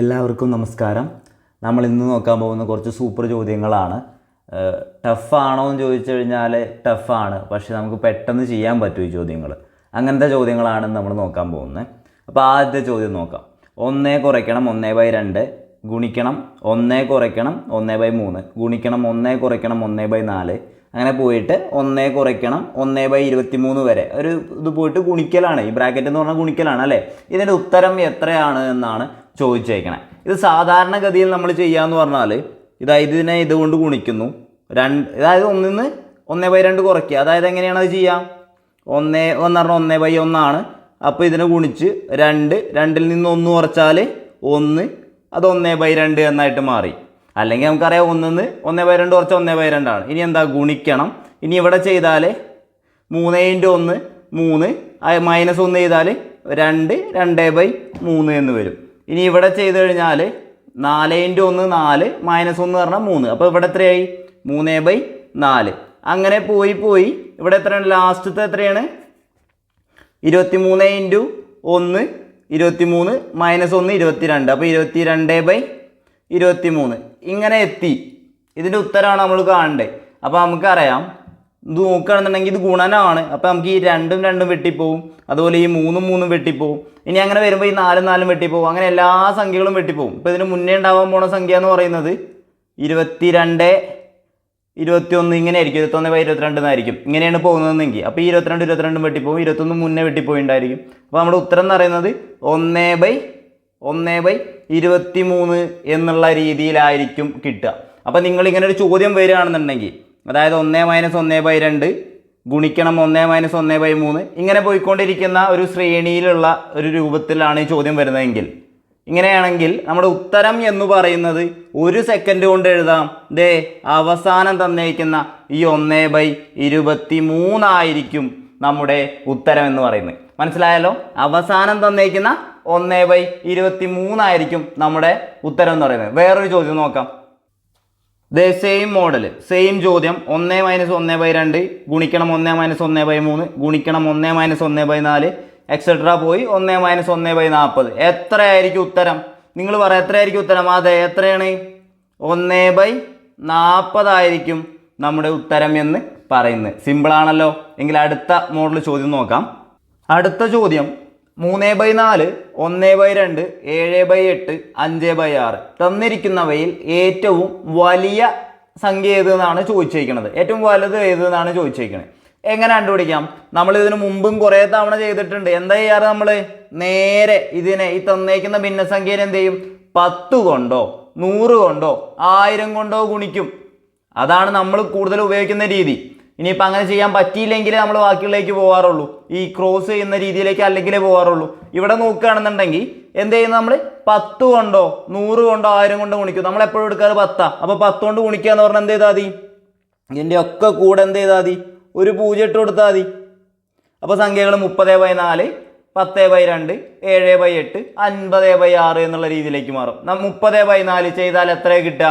എല്ലാവർക്കും നമസ്കാരം. നമ്മൾ ഇന്ന് നോക്കാൻ പോകുന്ന കുറച്ച് സൂപ്പർ ചോദ്യങ്ങളാണ്. ടഫാണോ എന്ന് ചോദിച്ചു കഴിഞ്ഞാൽ ടഫാണ് പക്ഷെ നമുക്ക് പെട്ടെന്ന് ചെയ്യാൻ പറ്റും ഈ ചോദ്യങ്ങൾ. അങ്ങനത്തെ ചോദ്യങ്ങളാണ് നമ്മൾ നോക്കാൻ പോകുന്നത് അപ്പോൾ ആദ്യത്തെ ചോദ്യം നോക്കാം. ഒന്നേ കുറയ്ക്കണം ഒന്നേ ബൈ രണ്ട്. ഗുണിക്കണം ഒന്നേ കുറയ്ക്കണം ഒന്നേ ബൈ മൂന്ന്. ഗുണിക്കണം ഒന്നേ കുറയ്ക്കണം ഒന്നേ ബൈ നാല്. അങ്ങനെ പോയിട്ട് ഒന്നേ കുറയ്ക്കണം ഒന്നേ ബൈ ഇരുപത്തി മൂന്ന് വരെ. ഒരു ഇത് പോയിട്ട് ഗുണിക്കലാണ്. ഈ ബ്രാക്കറ്റ് എന്ന് പറഞ്ഞാൽ ഗുണിക്കലാണ് അല്ലേ? ഇതിന്റെ ഉത്തരം എത്രയാണ് എന്നാണ് ചോദിച്ചേക്കണേ. ഇത് സാധാരണഗതിയിൽ നമ്മൾ ചെയ്യാന്ന് പറഞ്ഞാൽ ഇതായത് ഇതിനെ ഇതുകൊണ്ട് ഗുണിക്കുന്നു. രണ്ട് അതായത് ഒന്നിൽ നിന്ന് ഒന്നേ ബൈ രണ്ട് കുറയ്ക്കുക. അതായത് എങ്ങനെയാണ് അത് ചെയ്യുക ഒന്നേ എന്ന് പറഞ്ഞാൽ ഒന്നേ ബൈ ഒന്നാണ് അപ്പോൾ ഇതിനെ ഗുണിച്ച് രണ്ട് രണ്ടിൽ നിന്ന് ഒന്ന് കുറച്ചാൽ ഒന്ന് അത് ഒന്നേ ബൈ രണ്ട് എന്നായിട്ട് മാറി. അല്ലെങ്കിൽ നമുക്കറിയാം ഒന്നിന്ന് ഒന്നേ ബൈ രണ്ട് കുറച്ച് ഒന്നേ ബൈ രണ്ടാണ് ഇനി എന്താ ഗുണിക്കണം? ഇനി ഇവിടെ ചെയ്താൽ മൂന്ന് ഇന്റു ഒന്ന് മൂന്ന് മൈനസ് ഒന്ന് ചെയ്താൽ രണ്ട് രണ്ട് ബൈ മൂന്ന് എന്ന് വരും. ഇനി ഇവിടെ ചെയ്ത് കഴിഞ്ഞാൽ നാല് ഇന്റു ഒന്ന് നാല് മൈനസ് ഒന്ന് പറഞ്ഞാൽ മൂന്ന്. അപ്പോൾ ഇവിടെ എത്രയായി? മൂന്ന് ബൈ നാല്. അങ്ങനെ പോയി പോയി ഇവിടെ എത്രയാണ്? ലാസ്റ്റത്തെ എത്രയാണ്? ഇരുപത്തി മൂന്ന് ഇന്റു ഒന്ന് ഇരുപത്തി മൂന്ന് മൈനസ് ഒന്ന് ഇരുപത്തി രണ്ട് അപ്പോൾ ഇരുപത്തി രണ്ട് ബൈ ഇരുപത്തി മൂന്ന് ഇങ്ങനെ എത്തി. ഇതിന്റെ ഉത്തരമാണ് നമ്മൾ കാണേണ്ടത് അപ്പോൾ നമുക്കറിയാം നോക്കുകയാണെന്നുണ്ടെങ്കിൽ ഇത് ഗുണനമാണ് അപ്പോൾ നമുക്ക് ഈ രണ്ടും രണ്ടും വെട്ടിപ്പോവും. അതുപോലെ ഈ മൂന്നും മൂന്നും വെട്ടിപ്പോവും. ഇനി അങ്ങനെ വരുമ്പോൾ ഈ നാലും നാലും വെട്ടിപ്പോവും. അങ്ങനെ എല്ലാ സംഖ്യകളും വെട്ടിപ്പോവും. ഇപ്പോൾ ഇതിന് മുന്നേ ഉണ്ടാവാൻ പോണ സംഖ്യ എന്ന് പറയുന്നത് ഇരുപത്തി രണ്ട് ഇരുപത്തിയൊന്ന് ഇങ്ങനെ ആയിരിക്കും ഇരുപത്തൊന്ന് ബൈ ഇരുപത്തിരണ്ട് എന്നായിരിക്കും. ഇങ്ങനെയാണ് പോകുന്നതെങ്കിൽ അപ്പോൾ ഈ ഇരുപത്തിരണ്ട് ഇരുപത്തിരണ്ടും വെട്ടിപ്പോവും. ഇരുപത്തൊന്ന് മുന്നേ വെട്ടിപ്പോയിണ്ടായിരിക്കും അപ്പോൾ നമ്മുടെ ഉത്തരം എന്ന് പറയുന്നത് ഒന്നേ ബൈ ഒന്നേ ബൈ ഇരുപത്തി മൂന്ന് എന്നുള്ള രീതിയിലായിരിക്കും കിട്ടുക. അപ്പോൾ നിങ്ങൾ ഇങ്ങനെ ഒരു ചോദ്യം വരികയാണെന്നുണ്ടെങ്കിൽ അതായത് ഒന്നേ മൈനസ് ഒന്നേ ബൈ രണ്ട് ഗുണിക്കണം ഒന്നേ മൈനസ് ഒന്നേ ബൈ മൂന്ന് ഇങ്ങനെ പോയിക്കൊണ്ടിരിക്കുന്ന ഒരു ശ്രേണിയിലുള്ള ഒരു രൂപത്തിലാണ് ഈ ചോദ്യം വരുന്നതെങ്കിൽ. ഇങ്ങനെയാണെങ്കിൽ നമ്മുടെ ഉത്തരം എന്ന് പറയുന്നത് ഒരു സെക്കൻഡ് കൊണ്ട് എഴുതാം. ദേ അവസാനം തന്നേക്കുന്ന ഈ ഒന്നേ ബൈ ഇരുപത്തി മൂന്നായിരിക്കും നമ്മുടെ ഉത്തരം എന്ന് പറയുന്നത്. മനസ്സിലായല്ലോ? അവസാനം തന്നേക്കുന്ന ഒന്നേ ബൈ ഇരുപത്തി മൂന്നായിരിക്കും നമ്മുടെ ഉത്തരം എന്ന് പറയുന്നത്. വേറൊരു ചോദ്യം നോക്കാം. ദേ സെയിം മോഡൽ സെയിം ചോദ്യം. ഒന്ന് മൈനസ് ഒന്ന് ബൈ രണ്ട് ഗുണിക്കണം ഒന്ന് മൈനസ് ഒന്ന് ബൈ മൂന്ന് ഗുണിക്കണം ഒന്ന് മൈനസ് ഒന്ന് ബൈ നാല് എക്സെട്ര പോയി ഒന്ന് മൈനസ് ഒന്ന് ബൈ നാൽപ്പത് എത്രയായിരിക്കും ഉത്തരം? നിങ്ങൾ പറ എത്രയായിരിക്കും ഉത്തരം? അതെ എത്രയാണ്? ഒന്ന് ബൈ നാൽപ്പതായിരിക്കും നമ്മുടെ ഉത്തരം എന്ന് പറയുന്നത്. സിമ്പിളാണല്ലോ എങ്കിൽ അടുത്ത മോഡൽ ചോദ്യം നോക്കാം. അടുത്ത ചോദ്യം. മൂന്ന് ബൈ നാല് ഒന്ന് ബൈ രണ്ട് ഏഴ് ബൈ എട്ട് അഞ്ച് ബൈ ആറ്. തന്നിരിക്കുന്നവയിൽ ഏറ്റവും വലിയ സംഖ്യ ഏത് എന്നാണ് ചോദിച്ചിരിക്കുന്നത് ഏറ്റവും വലുത് ഏത് എന്നാണ് ചോദിച്ചിരിക്കുന്നത് എങ്ങനെ കണ്ടുപിടിക്കാം? നമ്മൾ ഇതിന് മുമ്പും കുറേ തവണ ചെയ്തിട്ടുണ്ട്. എന്താ ചെയ്യാറ് നമ്മൾ നേരെ ഇതിനെ ഈ തന്നേക്കുന്ന ഭിന്നസംഖ്യനെ എന്ത് ചെയ്യും? പത്ത് കൊണ്ടോ നൂറ് കൊണ്ടോ ആയിരം കൊണ്ടോ ഗുണിക്കും. അതാണ് നമ്മൾ കൂടുതൽ ഉപയോഗിക്കുന്ന രീതി. ഇനിയിപ്പോൾ അങ്ങനെ ചെയ്യാൻ പറ്റിയില്ലെങ്കിൽ നമ്മൾ ബാക്കിയുള്ളേക്ക് പോകാറുള്ളൂ ഈ ക്രോസ് ചെയ്യുന്ന രീതിയിലേക്ക് അല്ലെങ്കിലേ പോകാറുള്ളൂ ഇവിടെ നോക്കുകയാണെന്നുണ്ടെങ്കിൽ എന്ത് ചെയ്യുന്നത് നമ്മൾ പത്ത് കൊണ്ടോ നൂറ് കൊണ്ടോ ആയിരം കൊണ്ടോ ഗുണിക്കും നമ്മൾ എപ്പോഴും എടുക്കാറ് പത്താ. അപ്പോൾ പത്ത് കൊണ്ട് ഗുണിക്കുക എന്ന് പറഞ്ഞാൽ എന്ത് ചെയ്താൽ മതി? ഇതിന്റെ ഒക്കെ കൂടെ എന്ത് ചെയ്താൽ മതി? ഒരു പൂജ്യം ഇട്ട് കൊടുത്താൽ മതി. അപ്പോൾ സംഖ്യകൾ മുപ്പത് ബൈ നാല് പത്ത് ബൈ രണ്ട് ഏഴ് ബൈ എട്ട് അൻപത് ബൈ ആറ് എന്നുള്ള രീതിയിലേക്ക് മാറും. മുപ്പത് ബൈ നാല് ചെയ്താൽ എത്ര കിട്ടുക?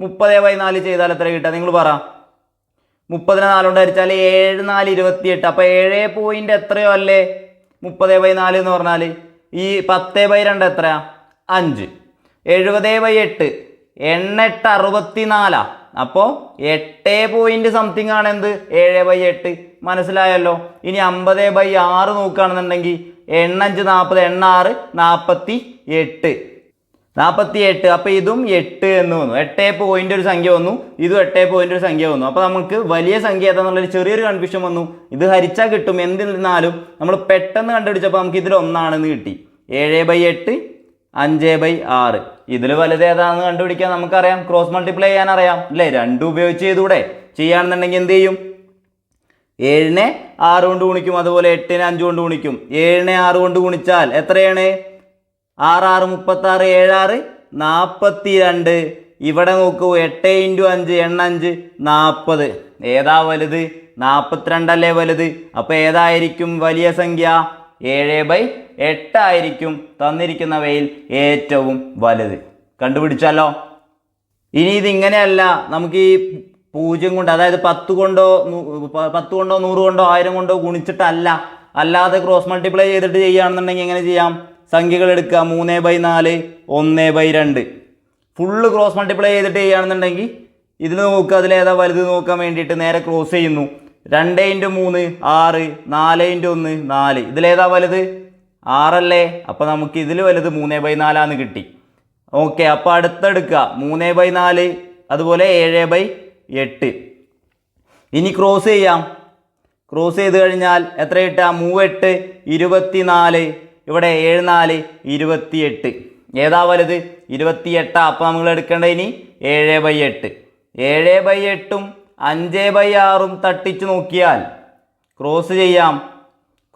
മുപ്പത് ബൈ നാല് ചെയ്താൽ എത്ര കിട്ടുക? നിങ്ങൾ പറ. മുപ്പതിനെ നാലുകൊണ്ട് ഹരിച്ചാൽ ഏഴ് നാല് ഇരുപത്തി എട്ട് അപ്പോൾ ഏഴ് പോയിന്റ് എത്രയോ അല്ലേ? മുപ്പത് ബൈ നാല് എന്ന് പറഞ്ഞാൽ ഈ പത്ത് ബൈ രണ്ട് എത്രയാ? അഞ്ച്. എഴുപത് ബൈ എട്ട്. എണ്ണെട്ട് അറുപത്തി നാലാ അപ്പോൾ എട്ട് പോയിന്റ് സംതിങ് ആണ് എന്ത്? ഏഴ് ബൈ എട്ട്. മനസ്സിലായല്ലോ? ഇനി അമ്പത് ബൈ ആറ് നോക്കുകയാണെന്നുണ്ടെങ്കിൽ എണ്ണഞ്ച് നാൽപ്പത് എണ്ണാറ് നാൽപ്പത്തി എട്ട്. നാൽപ്പത്തി എട്ട് അപ്പോൾ ഇതും എട്ട് എന്ന് വന്നു. എട്ട് പോയിന്റ് ഒരു സംഖ്യ വന്നു. ഇതും എട്ട് പോയിന്റ് ഒരു സംഖ്യ വന്നു. അപ്പോൾ നമുക്ക് വലിയ സംഖ്യ ഏതാണെന്നുള്ളൊരു ചെറിയൊരു കൺഫ്യൂഷൻ വന്നു. ഇത് ഹരിച്ചാൽ കിട്ടും. എന്തിരുന്നാലും നമ്മൾ പെട്ടെന്ന് കണ്ടുപിടിച്ചപ്പോൾ നമുക്ക് ഇതിൽ ഒന്നാണെന്ന് കിട്ടി. ഏഴ് ബൈ എട്ട് അഞ്ച് ബൈ ആറ്. ഇതിൽ വലുത് ഏതാണെന്ന് കണ്ടുപിടിക്കാൻ നമുക്കറിയാം. ക്രോസ് മൾട്ടിപ്ലൈ ചെയ്യാൻ അറിയാം അല്ലേ രണ്ടും ഉപയോഗിച്ച് ചെയ്തുകൂടെ? ചെയ്യുകയാണെന്നുണ്ടെങ്കിൽ എന്ത് ചെയ്യും? ഏഴിനെ ആറ് കൊണ്ട് ഗുണിക്കും. അതുപോലെ എട്ടിനെ അഞ്ച് കൊണ്ട് ഗുണിക്കും. ഏഴിനെ ആറ് കൊണ്ട് ഗുണിച്ചാൽ എത്രയാണ്? ആറ് ആറ് മുപ്പത്തി ആറ് ഏഴാറ് നാൽപ്പത്തി രണ്ട് ഇവിടെ നോക്കൂ എട്ട് ഇന്റു അഞ്ച് എണ്ണഞ്ച് നാൽപ്പത് ഏതാ വലുത്? നാൽപ്പത്തിരണ്ടല്ലേ വലുത്? അപ്പോൾ ഏതായിരിക്കും വലിയ സംഖ്യ? ഏഴ് ബൈ എട്ടായിരിക്കും തന്നിരിക്കുന്നവയിൽ ഏറ്റവും വലുത്. കണ്ടുപിടിച്ചല്ലോ ഇനി ഇതിങ്ങനെയല്ല നമുക്ക് ഈ പൂജ്യം കൊണ്ട് അതായത് പത്ത് കൊണ്ടോ പത്ത് കൊണ്ടോ നൂറ് കൊണ്ടോ ആയിരം കൊണ്ടോ ഗുണിച്ചിട്ടല്ല. അല്ലാതെ ക്രോസ് മൾട്ടിപ്ലൈ ചെയ്തിട്ട് ചെയ്യുകയാണെന്നുണ്ടെങ്കിൽ എങ്ങനെ ചെയ്യാം? സംഖ്യകൾ എടുക്കുക. മൂന്ന് ബൈ നാല് ഒന്ന് ബൈ രണ്ട്. ഫുള്ള് ക്രോസ് മൾട്ടിപ്ലൈ ചെയ്തിട്ട് ചെയ്യുകയാണെന്നുണ്ടെങ്കിൽ ഇതിൽ നോക്കുക അതിലേതാ വലുത് നോക്കാൻ വേണ്ടിയിട്ട് നേരെ ക്രോസ് ചെയ്യുന്നു. രണ്ട് ഇന്റു മൂന്ന് ആറ് നാല് ഇന്റു ഒന്ന് നാല്. ഇതിലേതാ വലുത്? ആറല്ലേ? അപ്പോൾ നമുക്ക് ഇതിൽ വലുത് മൂന്ന് ബൈ നാലാന്ന് കിട്ടി. ഓക്കെ അപ്പോൾ അടുത്തെടുക്കുക മൂന്ന് ബൈ നാല് അതുപോലെ ഏഴ് ബൈ എട്ട്. ഇനി ക്രോസ് ചെയ്യാം. ക്രോസ് ചെയ്ത് കഴിഞ്ഞാൽ എത്ര കിട്ടുക? മൂവെട്ട് ഇരുപത്തിനാല് ഇവിടെ ഏഴ് നാല് ഇരുപത്തിയെട്ട്. ഏതാ വലുത്? ഇരുപത്തിയെട്ടാ. അപ്പോൾ നമ്മൾ എടുക്കേണ്ടത് ഇനി ഏഴ് ബൈ എട്ട്. ഏഴ് ബൈ എട്ടും അഞ്ച് ബൈ ആറും തട്ടിച്ചു നോക്കിയാൽ ക്രോസ് ചെയ്യാം.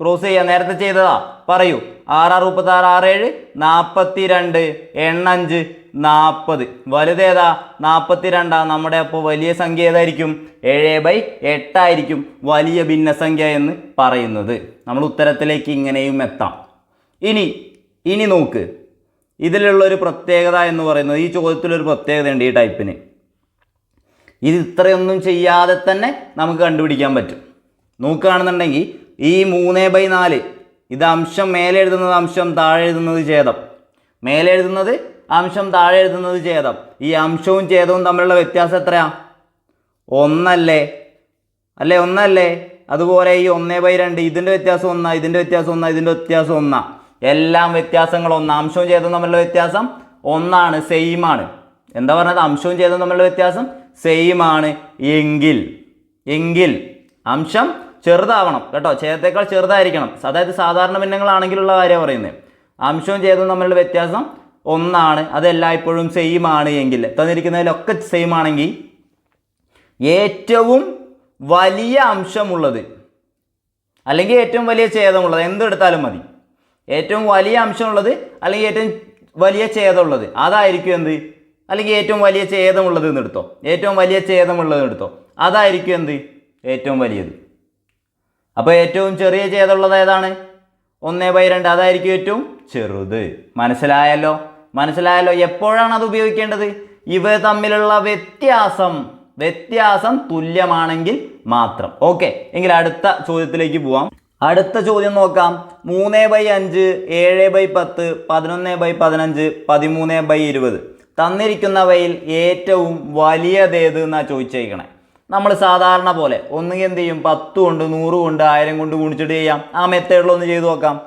ക്രോസ് ചെയ്യാം. നേരത്തെ ചെയ്തതാ. പറയൂ. ആറ് ആറ് മുപ്പത്തി ആറ് ആറ് ഏഴ് നാൽപ്പത്തി രണ്ട് എണ്ണഞ്ച് നാൽപ്പത് വലുതേതാ നാൽപ്പത്തി രണ്ടാ നമ്മുടെ അപ്പോൾ വലിയ സംഖ്യ ഏതായിരിക്കും? ഏഴ് ബൈ എട്ടായിരിക്കും വലിയ ഭിന്നസംഖ്യ എന്ന് പറയുന്നത്. നമ്മൾ ഉത്തരത്തിലേക്ക് ഇങ്ങനെയും എത്താം. ഇനി ഇനി നോക്ക്. ഇതിലുള്ളൊരു പ്രത്യേകത എന്ന് പറയുന്നത് ഈ ചോദ്യത്തിലൊരു പ്രത്യേകതയുണ്ട് ഈ ടൈപ്പിന്. ഇത് ഇത്രയൊന്നും ചെയ്യാതെ തന്നെ നമുക്ക് കണ്ടുപിടിക്കാൻ പറ്റും. നോക്കുകയാണെന്നുണ്ടെങ്കിൽ ഈ മൂന്ന് ബൈ നാല് ഇത് അംശം മേലെ എഴുതുന്നത് അംശം താഴെ എഴുതുന്നത് ഛേദം. മേലെ എഴുതുന്നത് അംശം താഴെ എഴുതുന്നത് ഛേദം. ഈ അംശവും ഛേദവും തമ്മിലുള്ള വ്യത്യാസം എത്രയാ? ഒന്നല്ലേ? അല്ലേ ഒന്നല്ലേ? അതുപോലെ ഈ ഒന്നേ ബൈ രണ്ട് ഇതിന്റെ വ്യത്യാസം ഒന്നാ ഇതിന്റെ വ്യത്യാസം ഒന്നാ ഇതിന്റെ വ്യത്യാസം ഒന്നാ. എല്ലാം വ്യത്യാസങ്ങൾ ഒന്ന് അംശവും ഛേദവും തമ്മിലുള്ള വ്യത്യാസം ഒന്നാണ് സെയിം ആണ്. എന്താ പറഞ്ഞത്? അംശവും ഛേദവും തമ്മിലുള്ള വ്യത്യാസം സെയിം ആണ്. എങ്കിൽ എങ്കിൽ അംശം ചെറുതാവണം കേട്ടോ. ഛേദത്തേക്കാൾ ചെറുതായിരിക്കണം. അതായത് സാധാരണ ഭിന്നങ്ങളാണെങ്കിലുള്ള കാര്യമാണ് പറയുന്നത്. അംശവും ഛേദവും തമ്മിലുള്ള വ്യത്യാസം ഒന്നാണ്. അത് എല്ലായ്പ്പോഴും സെയിം ആണ് എങ്കിൽ. തന്നിരിക്കുന്നതിലൊക്കെ സെയിം ആണെങ്കിൽ ഏറ്റവും വലിയ അംശമുള്ളത് അല്ലെങ്കിൽ ഏറ്റവും വലിയ ഛേദമുള്ളത് എന്തെടുത്താലും മതി. ഏറ്റവും വലിയ അംശമുള്ളത് അല്ലെങ്കിൽ ഏറ്റവും വലിയ ഛേദമുള്ളത്. അതായിരിക്കും എന്ത്? അല്ലെങ്കിൽ ഏറ്റവും വലിയ ഛേദമുള്ളത് എന്നെടുത്തോ ഏറ്റവും വലിയ ഛേദമുള്ളത് എടുത്തോ. അതായിരിക്കും എന്ത്? ഏറ്റവും വലിയത്. അപ്പോൾ ഏറ്റവും ചെറിയ ഛേദമുള്ളത് ഏതാണ്? ഒന്ന് ബൈ രണ്ട്. അതായിരിക്കും ഏറ്റവും ചെറുത്. മനസ്സിലായല്ലോ? മനസ്സിലായല്ലോ? എപ്പോഴാണ് അത് ഉപയോഗിക്കേണ്ടത്? ഇവ തമ്മിലുള്ള വ്യത്യാസം വ്യത്യാസം തുല്യമാണെങ്കിൽ മാത്രം. ഓക്കെ. എങ്കിൽ അടുത്ത ചോദ്യത്തിലേക്ക് പോവാം. അടുത്ത ചോദ്യം നോക്കാം. മൂന്ന് ബൈ അഞ്ച് ഏഴ് ബൈ പത്ത് പതിനൊന്ന് ബൈ പതിനഞ്ച് പതിമൂന്ന് ബൈ ഇരുപത്. തന്നിരിക്കുന്നവയിൽ ഏറ്റവും വലിയതേത് എന്നാ ചോദിച്ചേക്കണേ. നമ്മൾ സാധാരണ പോലെ ഒന്നുകിൽ എന്ത് ചെയ്യും? പത്ത് കൊണ്ട് നൂറ് കൊണ്ട് ആയിരം കൊണ്ട് ഗുണിച്ചിട്ട് ചെയ്യാം. ആ മെത്തേഡിലൊന്ന് ചെയ്തു നോക്കാം.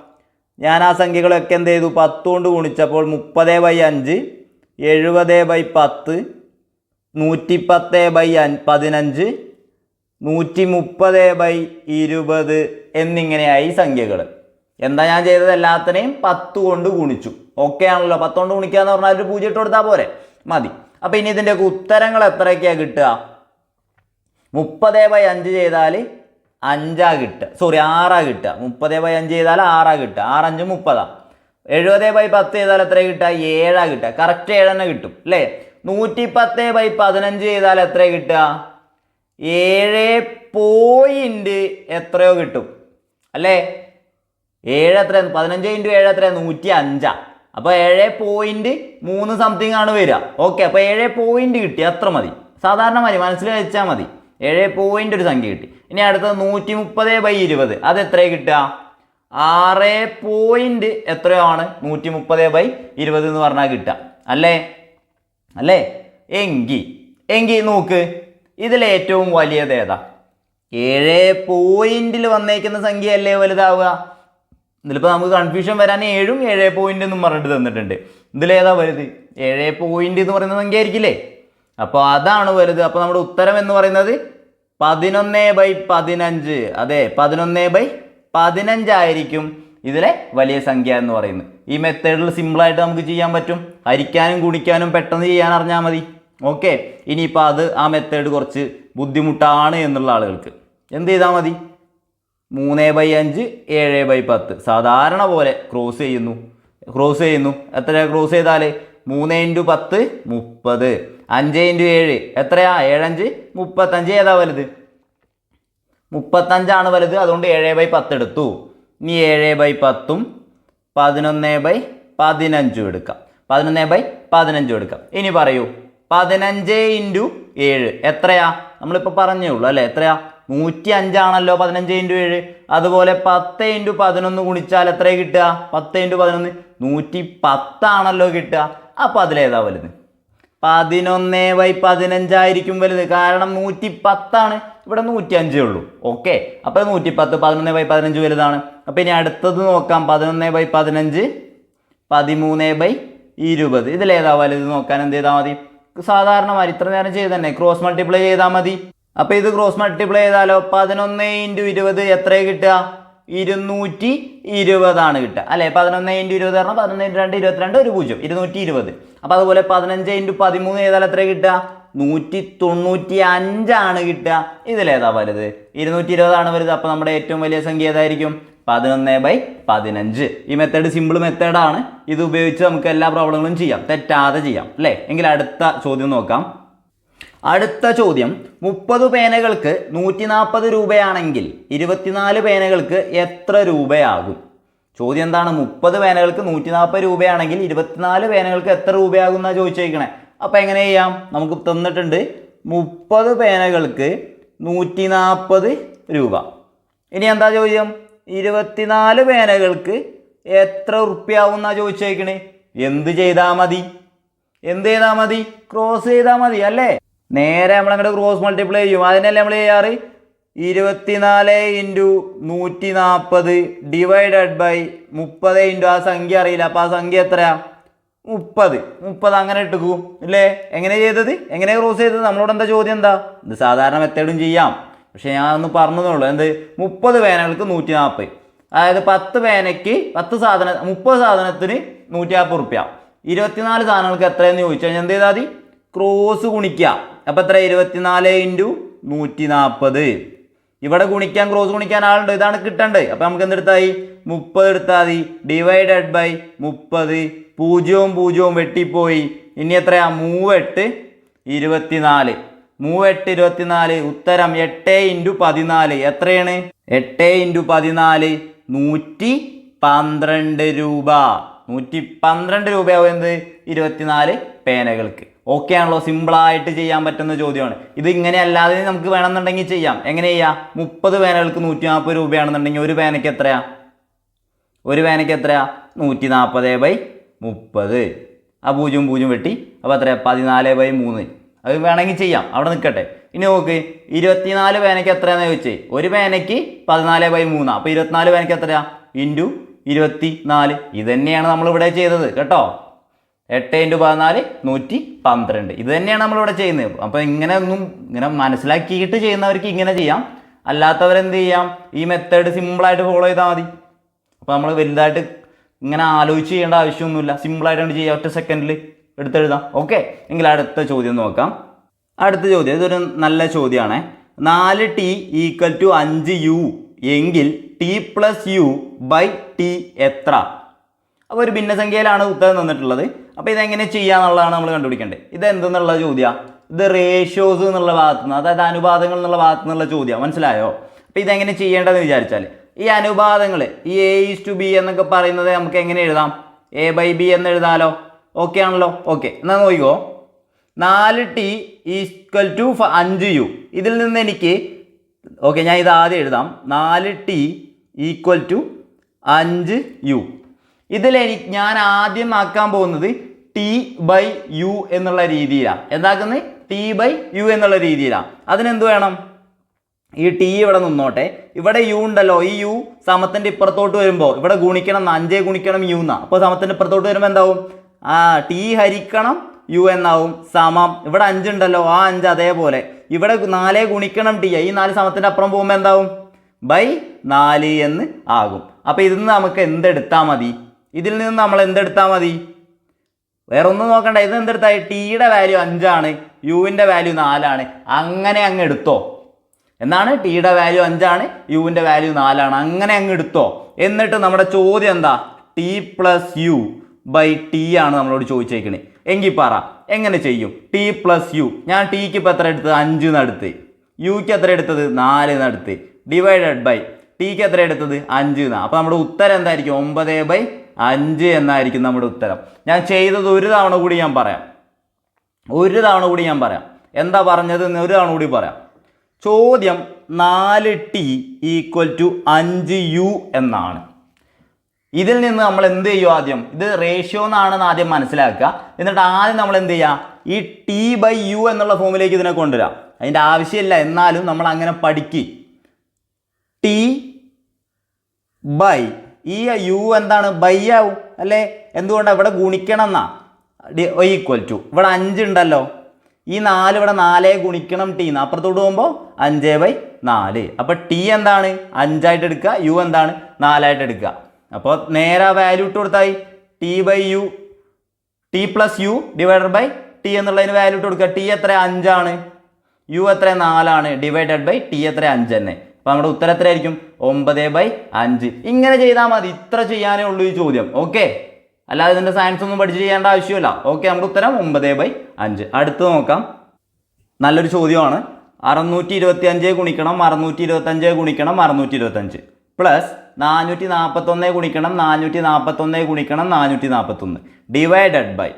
ഞാൻ ആ സംഖ്യകളൊക്കെ എന്ത് ചെയ്തു? പത്ത് കൊണ്ട് ഗുണിച്ചപ്പോൾ മുപ്പത് ബൈ അഞ്ച് എഴുപത് ബൈ പത്ത് നൂറ്റി പത്ത് ബൈ അൻ പതിനഞ്ച് നൂറ്റി മുപ്പത് ബൈ ഇരുപത് എന്നിങ്ങനെയായി സംഖ്യകൾ എന്താ ഞാൻ ചെയ്തത്? എല്ലാത്തിനെയും പത്ത് കൊണ്ട് ഗുണിച്ചു. ഓക്കെ ആണല്ലോ. പത്ത് കൊണ്ട് ഗുണിക്കുക എന്ന് പറഞ്ഞാൽ ഒരു പൂജ്യം ഇട്ട് കൊടുത്താൽ പോരെ? മതി. അപ്പം ഇനി ഇതിന്റെയൊക്കെ ഉത്തരങ്ങൾ എത്രയൊക്കെയാണ് കിട്ടുക? മുപ്പത് ബൈ അഞ്ച് ചെയ്താൽ അഞ്ചാ കിട്ടുക. സോറി ആറാ കിട്ടുക. മുപ്പത് ബൈ അഞ്ച് ചെയ്താൽ ആറാ കിട്ടുക. ആറഞ്ച് മുപ്പതാ. എഴുപത് ബൈ പത്ത് ചെയ്താൽ എത്ര കിട്ടുക? ഏഴാ കിട്ടുക. കറക്റ്റ് ഏഴ് തന്നെ കിട്ടും അല്ലേ? നൂറ്റി പത്ത് ബൈ പതിനഞ്ച് ചെയ്താൽ എത്ര കിട്ടുക? ഏഴ് പോയിന്റ് എത്രയോ കിട്ടും. അല്ലേ? ഏഴ് എത്ര പതിനഞ്ച് ഇന്റു ഏഴ് എത്ര നൂറ്റി അഞ്ചാ. അപ്പോൾ ഏഴ് പോയിന്റ് മൂന്ന് സംതിങ് ആണ് വരിക. ഓക്കെ അപ്പോൾ ഏഴ് പോയിന്റ് കിട്ടി. അത്ര മതി. സാധാരണ മതി. മനസ്സിൽ വെച്ചാൽ മതി. ഏഴ് പോയിന്റ് ഒരു സംഖ്യ കിട്ടി. ഇനി അടുത്തത് നൂറ്റി മുപ്പത് ബൈ ഇരുപത്. അത് എത്രയാണ് കിട്ടുക? ആറ് പോയിന്റ് എത്രയോ ആണ്? നൂറ്റി മുപ്പത് ബൈ ഇരുപത് എന്ന് പറഞ്ഞാൽ കിട്ടുക. അല്ലേ? അല്ലേ? എങ്കി. എങ്കി നോക്ക്. ഇതിൽ ഏറ്റവും വലിയത് ഏതാ? ഏഴ് പോയിന്റിൽ വന്നേക്കുന്ന സംഖ്യ അല്ലേ വലുതാവുക? ഇതിലിപ്പോൾ നമുക്ക് കൺഫ്യൂഷൻ വരാൻ ഏഴും ഏഴ് പോയിന്റ് എന്നും പറഞ്ഞിട്ട് തന്നിട്ടുണ്ട്. ഇതിലേതാ വലുത്? ഏഴ് പോയിന്റ് എന്ന് പറയുന്ന സംഖ്യ ആയിരിക്കില്ലേ അപ്പോൾ അതാണ് വലുത്. അപ്പോൾ നമ്മുടെ ഉത്തരം എന്ന് പറയുന്നത് പതിനൊന്ന് ബൈ പതിനഞ്ച്. അതെ പതിനൊന്ന് ബൈ പതിനഞ്ചായിരിക്കും ഇതിലെ വലിയ സംഖ്യ എന്ന് പറയുന്നത്. ഈ മെത്തേഡിൽ സിമ്പിളായിട്ട് നമുക്ക് ചെയ്യാൻ പറ്റും. ഹരിക്കാനും ഗുണിക്കാനും പെട്ടെന്ന് ചെയ്യാൻ അറിഞ്ഞാൽ മതി. ഓക്കെ ഇനിയിപ്പോൾ അത് ആ മെത്തേഡ് കുറച്ച് ബുദ്ധിമുട്ടാണ് എന്നുള്ള ആളുകൾക്ക്. എന്ത് ചെയ്താൽ മതി? മൂന്ന് ബൈ അഞ്ച് ഏഴ് ബൈ പത്ത്. സാധാരണ പോലെ ക്രോസ് ചെയ്യുന്നു. ക്രോസ് ചെയ്യുന്നു. എത്ര ക്രോസ് ചെയ്താൽ മൂന്ന് ഇന്റു പത്ത് മുപ്പത്. അഞ്ച് ഇന്റു ഏഴ്. എത്രയാ? ഏഴഞ്ച് മുപ്പത്തഞ്ച്. ഏതാ വലുത്? മുപ്പത്തഞ്ചാണ് വലുത്. അതുകൊണ്ട് ഏഴ് ബൈ പത്ത് എടുത്തു. ഇനി ഏഴ് ബൈ പത്തും പതിനൊന്ന് ബൈ പതിനഞ്ചും എടുക്കാം. പതിനൊന്ന് ബൈ പതിനഞ്ചും എടുക്കാം. ഇനി പറയൂ. പതിനഞ്ച് ഇന്റു ഏഴ്. എത്രയാ? നമ്മളിപ്പോൾ പറഞ്ഞേ ഉള്ളൂ അല്ലേ? എത്രയാ? നൂറ്റി അഞ്ചാണല്ലോ പതിനഞ്ച് ഇന്റു ഏഴ്. അതുപോലെ പത്ത് ഇന്റു പതിനൊന്ന് ഗുണിച്ചാൽ എത്ര കിട്ടുക? പത്ത് ഇന്റു പതിനൊന്ന് നൂറ്റി പത്താണല്ലോ കിട്ടുക. അപ്പോൾ അതിലേതാ വലുത്? പതിനൊന്ന് ബൈ പതിനഞ്ചായിരിക്കും വലുത്. കാരണം നൂറ്റി പത്താണ് ഇവിടെ നൂറ്റി അഞ്ചേ ഉള്ളൂ. ഓക്കെ അപ്പോൾ നൂറ്റി പത്ത് പതിനൊന്ന് ബൈ പതിനഞ്ച് വലുതാണ്. അപ്പോൾ ഇനി അടുത്തത് നോക്കാം. പതിനൊന്ന് ബൈ പതിനഞ്ച് പതിമൂന്ന് ബൈ ഇരുപത്. ഇതിലേതാ വലുത് നോക്കാൻ എന്ത് ചെയ്താൽ മതി? സാധാരണ ഇത്ര നേരം ചെയ്ത് തന്നെ ക്രോസ് മൾട്ടിപ്ലൈ ചെയ്താൽ മതി. അപ്പോൾ ഇത് ക്രോസ് മൾട്ടിപ്ലൈ ചെയ്താലോ? പതിനൊന്ന് ഇന്റു ഇരുപത് എത്രയാണ് കിട്ടുക? ഇരുന്നൂറ്റി ഇരുപതാണ് കിട്ടുക. അല്ലേ? പതിനൊന്ന് ഇന്റു ഇരുപത് പറഞ്ഞാൽ പതിനൊന്ന് ഇന്റു രണ്ട് ഇരുപത്തിരണ്ട് ഒരു പൂജ്യം. ഇരുന്നൂറ്റി ഇരുപത്. അപ്പോൾ അതുപോലെ പതിനഞ്ച് ഇന്റു പതിമൂന്ന് ചെയ്താൽ എത്ര കിട്ടുക? നൂറ്റി തൊണ്ണൂറ്റി അഞ്ചാണ് കിട്ടുക. ഇതിലേതാ വലുത്? ഇരുന്നൂറ്റി ഇരുപതാണ് വലുത്. അപ്പോൾ നമ്മുടെ ഏറ്റവും വലിയ സംഖ്യ ഏതായിരിക്കും? പതിനൊന്ന് ബൈ പതിനഞ്ച്. ഈ മെത്തേഡ് സിമ്പിൾ മെത്തേഡാണ് ഇത് ഉപയോഗിച്ച് നമുക്ക് എല്ലാ പ്രോബ്ലങ്ങളും ചെയ്യാം. തെറ്റാതെ ചെയ്യാം. അല്ലേ? എങ്കിൽ അടുത്ത ചോദ്യം നോക്കാം. അടുത്ത ചോദ്യം. മുപ്പത് പേനകൾക്ക് നൂറ്റി നാൽപ്പത് രൂപയാണെങ്കിൽ ഇരുപത്തിനാല് പേനകൾക്ക് എത്ര രൂപയാകും? ചോദ്യം എന്താണ്? മുപ്പത് പേനകൾക്ക് നൂറ്റി നാൽപ്പത് രൂപയാണെങ്കിൽ ഇരുപത്തിനാല് പേനകൾക്ക് എത്ര രൂപയാകും എന്നാണ് ചോദിച്ചേക്കണേ. അപ്പോൾ എങ്ങനെ ചെയ്യാം? നമുക്ക് തന്നിട്ടുണ്ട്. മുപ്പത് പേനകൾക്ക് നൂറ്റി നാൽപ്പത് രൂപ. ഇനി എന്താ ചോദ്യം? ഇരുപത്തിനാല് പേനകൾക്ക് എത്ര ഉറുപ്പ്യാവും എന്നാ ചോദിച്ചേക്കണേ. എന്ത് ചെയ്താൽ മതി? എന്ത് ചെയ്താൽ മതി? ക്രോസ് ചെയ്താൽ മതി അല്ലേ? നേരെ നമ്മൾ അങ്ങോട്ട് ക്രോസ് മൾട്ടിപ്ലൈ ചെയ്യും. അതിനല്ലേ നമ്മൾ ചെയ്യാറ്? ഇരുപത്തിനാല് ഇന്റു നൂറ്റി നാൽപ്പത് ഡിവൈഡഡ് ബൈ മുപ്പത് ഇന്റു ആ സംഖ്യ അറിയില്ല. അപ്പോൾ ആ സംഖ്യ എത്രയാ? മുപ്പത്. മുപ്പത് അങ്ങനെ ഇട്ടുക്കൂ. ഇല്ലേ? എങ്ങനെ ചെയ്തത്? എങ്ങനെ ക്രോസ് ചെയ്തത്? നമ്മളോട് എന്താ ചോദ്യം എന്താ? ഇത് സാധാരണ മെത്തേഡും ചെയ്യാം. പക്ഷേ ഞാൻ ഒന്ന് പറഞ്ഞതേ എന്ത്? മുപ്പത് പേനകൾക്ക് നൂറ്റി നാൽപ്പത് അതായത് പത്ത് പേനയ്ക്ക് പത്ത് സാധന മുപ്പത് സാധനത്തിന് നൂറ്റി നാൽപ്പത് റുപ്യ. ഇരുപത്തിനാല് സാധനങ്ങൾക്ക് എത്രയെന്ന് ചോദിച്ചു കഴിഞ്ഞാൽ എന്ത് ചെയ്താൽ മതി? ക്രോസ് ഗുണിക്കുക അപ്പോൾ എത്ര ഇരുപത്തിനാല് ഇന്റു നൂറ്റി നാൽപ്പത് ഇവിടെ ഗുണിക്കാൻ ക്രോസ് ഗുണിക്കാൻ ആളുണ്ട്. ഇതാണ് കിട്ടേണ്ടത്. അപ്പോൾ നമുക്ക് എന്തെടുത്തായി? മുപ്പത് എടുത്താൽ മതി. ഡിവൈഡഡ് ബൈ മുപ്പത്. പൂജ്യവും പൂജ്യവും വെട്ടിപ്പോയി. ഇനി എത്രയാ? മൂവെട്ട് ഇരുപത്തിനാല്. മൂവെട്ട് ഇരുപത്തിനാല്. ഉത്തരം എട്ട് ഇന്റു പതിനാല്. എത്രയാണ്? എട്ട് ഇന്റു പതിനാല്. നൂറ്റി പന്ത്രണ്ട് രൂപ. നൂറ്റി പന്ത്രണ്ട് രൂപയാവും എന്ത്? ഇരുപത്തിനാല് പേനകൾക്ക്. ഓക്കെ ആണല്ലോ സിമ്പിളായിട്ട് ചെയ്യാൻ പറ്റുന്ന ചോദ്യമാണ്. ഇത് ഇങ്ങനെ അല്ലാതെ നമുക്ക് വേണമെന്നുണ്ടെങ്കിൽ ചെയ്യാം. എങ്ങനെ ചെയ്യാം? മുപ്പത് പേനകൾക്ക് നൂറ്റി നാൽപ്പത് രൂപയാണെന്നുണ്ടെങ്കിൽ ഒരു പേനയ്ക്ക് എത്രയാ? ഒരു പേനയ്ക്ക് എത്രയാ? നൂറ്റി നാൽപ്പത് ബൈ മുപ്പത്. ആ പൂജ്യം പൂജ്യം വെട്ടി അപ്പോൾ എത്രയാ? പതിനാല് ബൈ മൂന്ന്. അത് വേണമെങ്കിൽ ചെയ്യാം. അവിടെ നിൽക്കട്ടെ. ഇനി നോക്ക് ഇരുപത്തിനാല് പേനയ്ക്ക് എത്രയാണെന്ന് ചോദിച്ചേ? ഒരു പേനയ്ക്ക് പതിനാല് ബൈ മൂന്നാണ് അപ്പോൾ ഇരുപത്തിനാല് പേനയ്ക്ക് എത്രയാ? ഇന്റു ഇരുപത്തി നാല് തന്നെയാണ് നമ്മളിവിടെ ചെയ്തത് കേട്ടോ? എട്ട് ഇന്റു പതിനാല് നൂറ്റി പന്ത്രണ്ട്. ഇത് തന്നെയാണ് നമ്മളിവിടെ ചെയ്യുന്നത്. അപ്പോൾ ഇങ്ങനെ ഒന്നും ഇങ്ങനെ മനസ്സിലാക്കിയിട്ട് ചെയ്യുന്നവർക്ക് ഇങ്ങനെ ചെയ്യാം. അല്ലാത്തവരെന്ത് ചെയ്യാം? ഈ മെത്തേഡ് സിമ്പിളായിട്ട് ഫോളോ ചെയ്താൽ മതി. അപ്പോൾ നമ്മൾ വലുതായിട്ട് ഇങ്ങനെ ആലോചിച്ച് ചെയ്യേണ്ട ആവശ്യമൊന്നുമില്ല. സിമ്പിളായിട്ടാണ് ചെയ്യാം. ഒറ്റ സെക്കൻഡിൽ എടുത്തെഴുതാം. ഓക്കെ എങ്കിൽ അടുത്ത ചോദ്യം നോക്കാം. അടുത്ത ചോദ്യം. ഇതൊരു നല്ല ചോദ്യമാണ്. നാല് ടി ഈക്വൽ ടു അഞ്ച് യു എങ്കിൽ T plus U by T എത്ര? അപ്പോൾ ഒരു ഭിന്നസംഖ്യയിലാണ് ഉത്തരം തന്നിട്ടുള്ളത്. അപ്പോൾ ഇതെങ്ങനെ ചെയ്യാന്നുള്ളതാണ് നമ്മൾ കണ്ടുപിടിക്കേണ്ടത്. ഇത് എന്തെന്നുള്ള ചോദ്യമാണ് ഇത് റേഷ്യോസ് എന്നുള്ള ഭാഗത്തു നിന്ന് അതായത് അനുപാതങ്ങൾ എന്നുള്ള ഭാഗത്തു നിന്നുള്ള ചോദ്യമാണ് മനസ്സിലായോ? അപ്പോൾ ഇതെങ്ങനെ ചെയ്യേണ്ടതെന്ന് വിചാരിച്ചാൽ ഈ അനുപാതങ്ങൾ ഈ എ ഈസ് ടു ബി എന്നൊക്കെ പറയുന്നത് നമുക്ക് എങ്ങനെ എഴുതാം? എ ബൈ ബി എന്ന് എഴുതാലോ? ഓക്കെ ആണല്ലോ? ഓക്കെ എന്നാൽ നോക്കിക്കോ. നാല് ടി ഈക്വൽ ടു അഞ്ച് യു ഇതിൽ നിന്ന് എനിക്ക് ഓക്കെ ഞാൻ ഇത് ആദ്യം എഴുതാം. നാല് ടി ഈക്വൽ ടു അഞ്ച് യു. ഇതിലെനിക്ക് ഞാൻ ആദ്യം ആക്കാൻ പോകുന്നത് ടി ബൈ യു എന്നുള്ള രീതിയിലാണ് എന്താക്കുന്നത് ടി ബൈ യു എന്നുള്ള രീതിയിലാണ് അതിനെന്ത് വേണം? ഈ ടി ഇവിടെ നിന്നോട്ടെ. ഇവിടെ യു ഉണ്ടല്ലോ. ഈ യു സമത്തിന്റെ ഇപ്പുറത്തോട്ട് വരുമ്പോൾ ഇവിടെ ഗുണിക്കണം അഞ്ചേ ഗുണിക്കണം യു എന്നാ അപ്പോൾ സമത്തിന്റെ ഇപ്പുറത്തോട്ട് വരുമ്പോൾ എന്താവും? ആ ടി ഹരിക്കണം യു എന്നാവും. സമം. ഇവിടെ അഞ്ചുണ്ടല്ലോ ആ അഞ്ച് അതേപോലെ. ഇവിടെ നാലേ ഗുണിക്കണം ടി. ഈ നാല് സമത്തിന്റെ അപ്പുറം പോകുമ്പോൾ എന്താവും? ബൈ നാല് എന്ന് ആകും. അപ്പോൾ ഇതിൽ നിന്ന് നമുക്ക് എന്തെടുത്താൽ മതി? ഇതിൽ നിന്ന് നമ്മൾ എന്തെടുത്താൽ മതി? വേറെ ഒന്നും നോക്കണ്ട ഇത് എന്തെടുത്താൽ ടിയുടെ വാല്യൂ അഞ്ചാണ് യുവിന്റെ വാല്യൂ നാലാണ്. അങ്ങനെ അങ്ങ് എടുത്തോ. എന്നാണ് ടിയുടെ വാല്യൂ അഞ്ചാണ് യുവിന്റെ വാല്യൂ നാലാണ്. അങ്ങനെ അങ്ങ് എടുത്തോ. എന്നിട്ട് നമ്മുടെ ചോദ്യം എന്താ? T plus U by T ആണ് നമ്മളോട് ചോദിച്ചേക്കണേ. എങ്കിൽ പറ എങ്ങനെ ചെയ്യും? ടി പ്ലസ് യു ഞാൻ ടിക്ക് ഇപ്പോൾ എത്ര എടുത്തത്? അഞ്ച് നടത്ത് യുക്ക് എത്ര എടുത്തത്? നാല് നടത്ത് ഡിവൈഡഡ് ബൈ ടിക്ക് എത്ര എടുത്തത്? അഞ്ച് എന്നാണ് അപ്പോൾ നമ്മുടെ ഉത്തരം എന്തായിരിക്കും? ഒമ്പത് ബൈ അഞ്ച് എന്നായിരിക്കും നമ്മുടെ ഉത്തരം. ഞാൻ ചെയ്തത് ഒരു തവണ കൂടി ഞാൻ പറയാം. ഒരു തവണ കൂടി ഞാൻ പറയാം. എന്താ പറഞ്ഞത് എന്ന് ഒരു തവണ കൂടി പറയാം. ചോദ്യം നാല് ടി ഈക്വൽ ടു അഞ്ച് യു എന്നാണ്. ഇതിൽ നിന്ന് നമ്മൾ എന്ത് ചെയ്യും ആദ്യം? ഇത് റേഷ്യോ എന്നാണെന്ന് ആദ്യം മനസ്സിലാക്കുക. എന്നിട്ട് ആദ്യം നമ്മൾ എന്ത് ചെയ്യുക ഈ ടി ബൈ യു എന്നുള്ള ഫോമിലേക്ക് ഇതിനെ കൊണ്ടുവരാം. അതിന്റെ ആവശ്യമില്ല. എന്നാലും നമ്മൾ അങ്ങനെ പഠിക്കുക ടി ബൈ. ഈ യു എന്താണ്? ബൈ ആവും. അല്ലേ? എന്തുകൊണ്ടാണ് ഇവിടെ ഗുണിക്കണം എന്നാ ഈക്വൽ ടു ഇവിടെ അഞ്ച് ഉണ്ടല്ലോ. ഈ നാല് ഇവിടെ നാലേ ഗുണിക്കണം ടി. എന്ന് അപ്പുറത്തോട്ട് പോകുമ്പോൾ അഞ്ച് ബൈ നാല്. അപ്പോൾ ടി എന്താണ്? അഞ്ചായിട്ട് എടുക്കുക. യു എന്താണ്? നാലായിട്ട് എടുക്കുക. അപ്പോൾ നേരെ വാല്യൂ ഇട്ട് കൊടുത്തായി. T by U. T plus U divided by T എന്നുള്ളതിന് വാല്യൂ ഇട്ട് കൊടുക്കുക. ടി എത്ര? അഞ്ചാണ്. യു എത്ര? നാലാണ്. ഡിവൈഡഡ് ബൈ ടി എത്ര? അഞ്ച് തന്നെ. അപ്പോൾ നമ്മുടെ ഉത്തരം എത്രയായിരിക്കും ഒമ്പത് ബൈ അഞ്ച്. ഇങ്ങനെ ചെയ്താൽ മതി. ഇത്ര ചെയ്യാനേ ഉള്ളൂ ഈ ചോദ്യം. ഓക്കെ അല്ലാതെ ഇതിന്റെ സയൻസ് ഒന്നും പഠിച്ച് ചെയ്യേണ്ട ആവശ്യമില്ല. ഓക്കെ നമ്മുടെ ഉത്തരം ഒമ്പത് ബൈ അഞ്ച്. അടുത്ത് നോക്കാം. നല്ലൊരു ചോദ്യമാണ്. അറുന്നൂറ്റി ഇരുപത്തി അഞ്ച് ഗുണിക്കണം അറുന്നൂറ്റി ഇരുപത്തഞ്ച് ഗുണിക്കണം അറുന്നൂറ്റി ഇരുപത്തഞ്ച് പ്ലസ് നാനൂറ്റി നാൽപ്പത്തൊന്ന് ഗുണിക്കണം നാനൂറ്റി നാൽപ്പത്തൊന്ന് ഗുണിക്കണം നാനൂറ്റി നാൽപ്പത്തൊന്ന് ഡിവൈഡഡ് ബൈ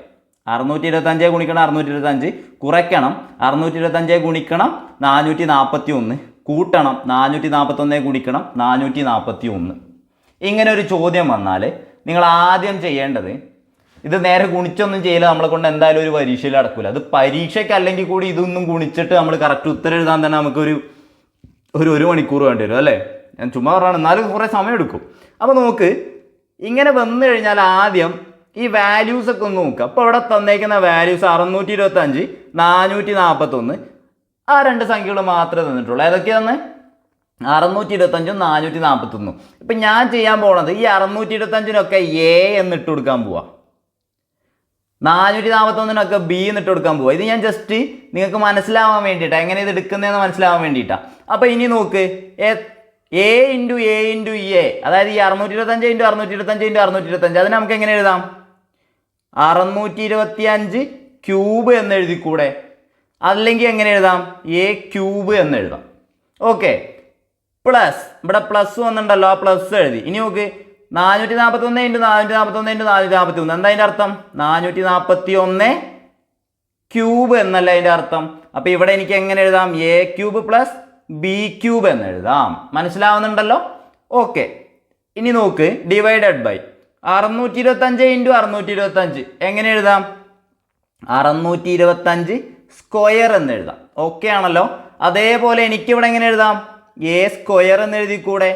അറുന്നൂറ്റി ഇരുപത്തഞ്ച് ഗുണിക്കണം അറുന്നൂറ്റി ഇരുപത്തഞ്ച് കുറയ്ക്കണം അറുന്നൂറ്റി ഇരുപത്തഞ്ച് ഗുണിക്കണം നാനൂറ്റി നാൽപ്പത്തി ഒന്ന് കൂട്ടണം. നാനൂറ്റി നാൽപ്പത്തൊന്നേ കുടിക്കണം നാനൂറ്റി നാൽപ്പത്തി ഒന്ന് ഇങ്ങനെ ഒരു ചോദ്യം വന്നാൽ നിങ്ങൾ ആദ്യം ചെയ്യേണ്ടത് ഇത് നേരെ ഗുണിച്ചൊന്നും ചെയ്യില്ല. നമ്മളെ കൊണ്ട് എന്തായാലും ഒരു പരീക്ഷയിൽ അടക്കില്ല അത് പരീക്ഷയ്ക്ക് അല്ലെങ്കിൽ കൂടി ഇതൊന്നും ഗുണിച്ചിട്ട് നമ്മൾ കറക്റ്റ് ഉത്തരം എഴുതാൻ തന്നെ നമുക്കൊരു ഒരു ഒരു മണിക്കൂർ വേണ്ടി വരും അല്ലേ? ഞാൻ ചുമ്മാ പറഞ്ഞാണ് എന്നാലും കുറേ സമയം എടുക്കും. അപ്പോൾ നമുക്ക് ഇങ്ങനെ വന്നു കഴിഞ്ഞാൽ ആദ്യം ഈ വാല്യൂസ് ഒക്കെ ഒന്ന് നോക്കുക അപ്പോൾ ഇവിടെ തന്നേക്കുന്ന വാല്യൂസ് അറുന്നൂറ്റി ഇരുപത്തഞ്ച് നാനൂറ്റി നാൽപ്പത്തൊന്ന് ആ രണ്ട് സംഖ്യകൾ മാത്രമേ തന്നിട്ടുള്ളൂ ഏതൊക്കെയാണ് അറുന്നൂറ്റി ഇരുപത്തഞ്ചും നാനൂറ്റി നാൽപ്പത്തൊന്നും ഇപ്പം ഞാൻ ചെയ്യാൻ പോണത് ഈ അറുന്നൂറ്റി ഇരുപത്തഞ്ചിനൊക്കെ എ എന്നിട്ട് കൊടുക്കാൻ പോവാ. നാനൂറ്റി നാൽപ്പത്തൊന്നിനൊക്കെ ബി എന്നിട്ട് കൊടുക്കാൻ പോവാ. ഇത് ഞാൻ ജസ്റ്റ് നിങ്ങൾക്ക് മനസ്സിലാവാൻ വേണ്ടിയിട്ടാണ് എങ്ങനെ ഇത് എടുക്കുന്നതെന്ന് മനസ്സിലാവാൻ വേണ്ടിയിട്ടാണ് അപ്പോൾ ഇനി നോക്ക്. A into A into A അതായത് ഈ അറുന്നൂറ്റി ഇരുപത്തഞ്ച് ഇന്റു അറുന്നൂറ്റി ഇരുപത്തഞ്ച് ഇന്റു അറുന്നൂറ്റി ഇരുപത്തഞ്ച് അത് നമുക്ക് എങ്ങനെ എഴുതാം? അറുന്നൂറ്റി ഇരുപത്തി അഞ്ച് ക്യൂബ് എന്ന് എഴുതിക്കൂടെ? അല്ലെങ്കിൽ എങ്ങനെ എഴുതാം? എ ക്യൂബ് എന്ന് എഴുതാം. ഓക്കെ പ്ലസ് ഇവിടെ പ്ലസ് വന്നിട്ടുണ്ടല്ലോ ആ പ്ലസ് എഴുതി. ഇനി നോക്ക്. നാനൂറ്റി നാൽപ്പത്തി ഒന്ന് ഇന്റു നാനൂറ്റി നാൽപ്പത്തി ഒന്ന് ഇന്റു നാനൂറ്റി നാൽപ്പത്തി ഒന്ന് എന്താ അതിന്റെ അർത്ഥം? നാനൂറ്റി നാൽപ്പത്തി ഒന്ന് ക്യൂബ് എന്നല്ല അതിന്റെ അർത്ഥം? അപ്പോൾ ഇവിടെ എനിക്ക് എങ്ങനെ എഴുതാം? A cube plus B cube എന്ന് എഴുതാം. മനസ്സിലാവുന്നുണ്ടല്ലോ? ഓക്കെ ഇനി നോക്ക്. ഡിവൈഡഡ് ബൈ അറുന്നൂറ്റി ഇരുപത്തഞ്ച് ഇന്റു അറുന്നൂറ്റി ഇരുപത്തഞ്ച് എങ്ങനെ എഴുതാം? അറുന്നൂറ്റി ഇരുപത്തഞ്ച് സ്ക്വയർ എന്ന് എഴുതാം. ഓക്കെ ആണല്ലോ? അതേപോലെ എനിക്കിവിടെ എങ്ങനെ എഴുതാം? എ സ്ക്വയർ എന്ന് എഴുതി കൂടെ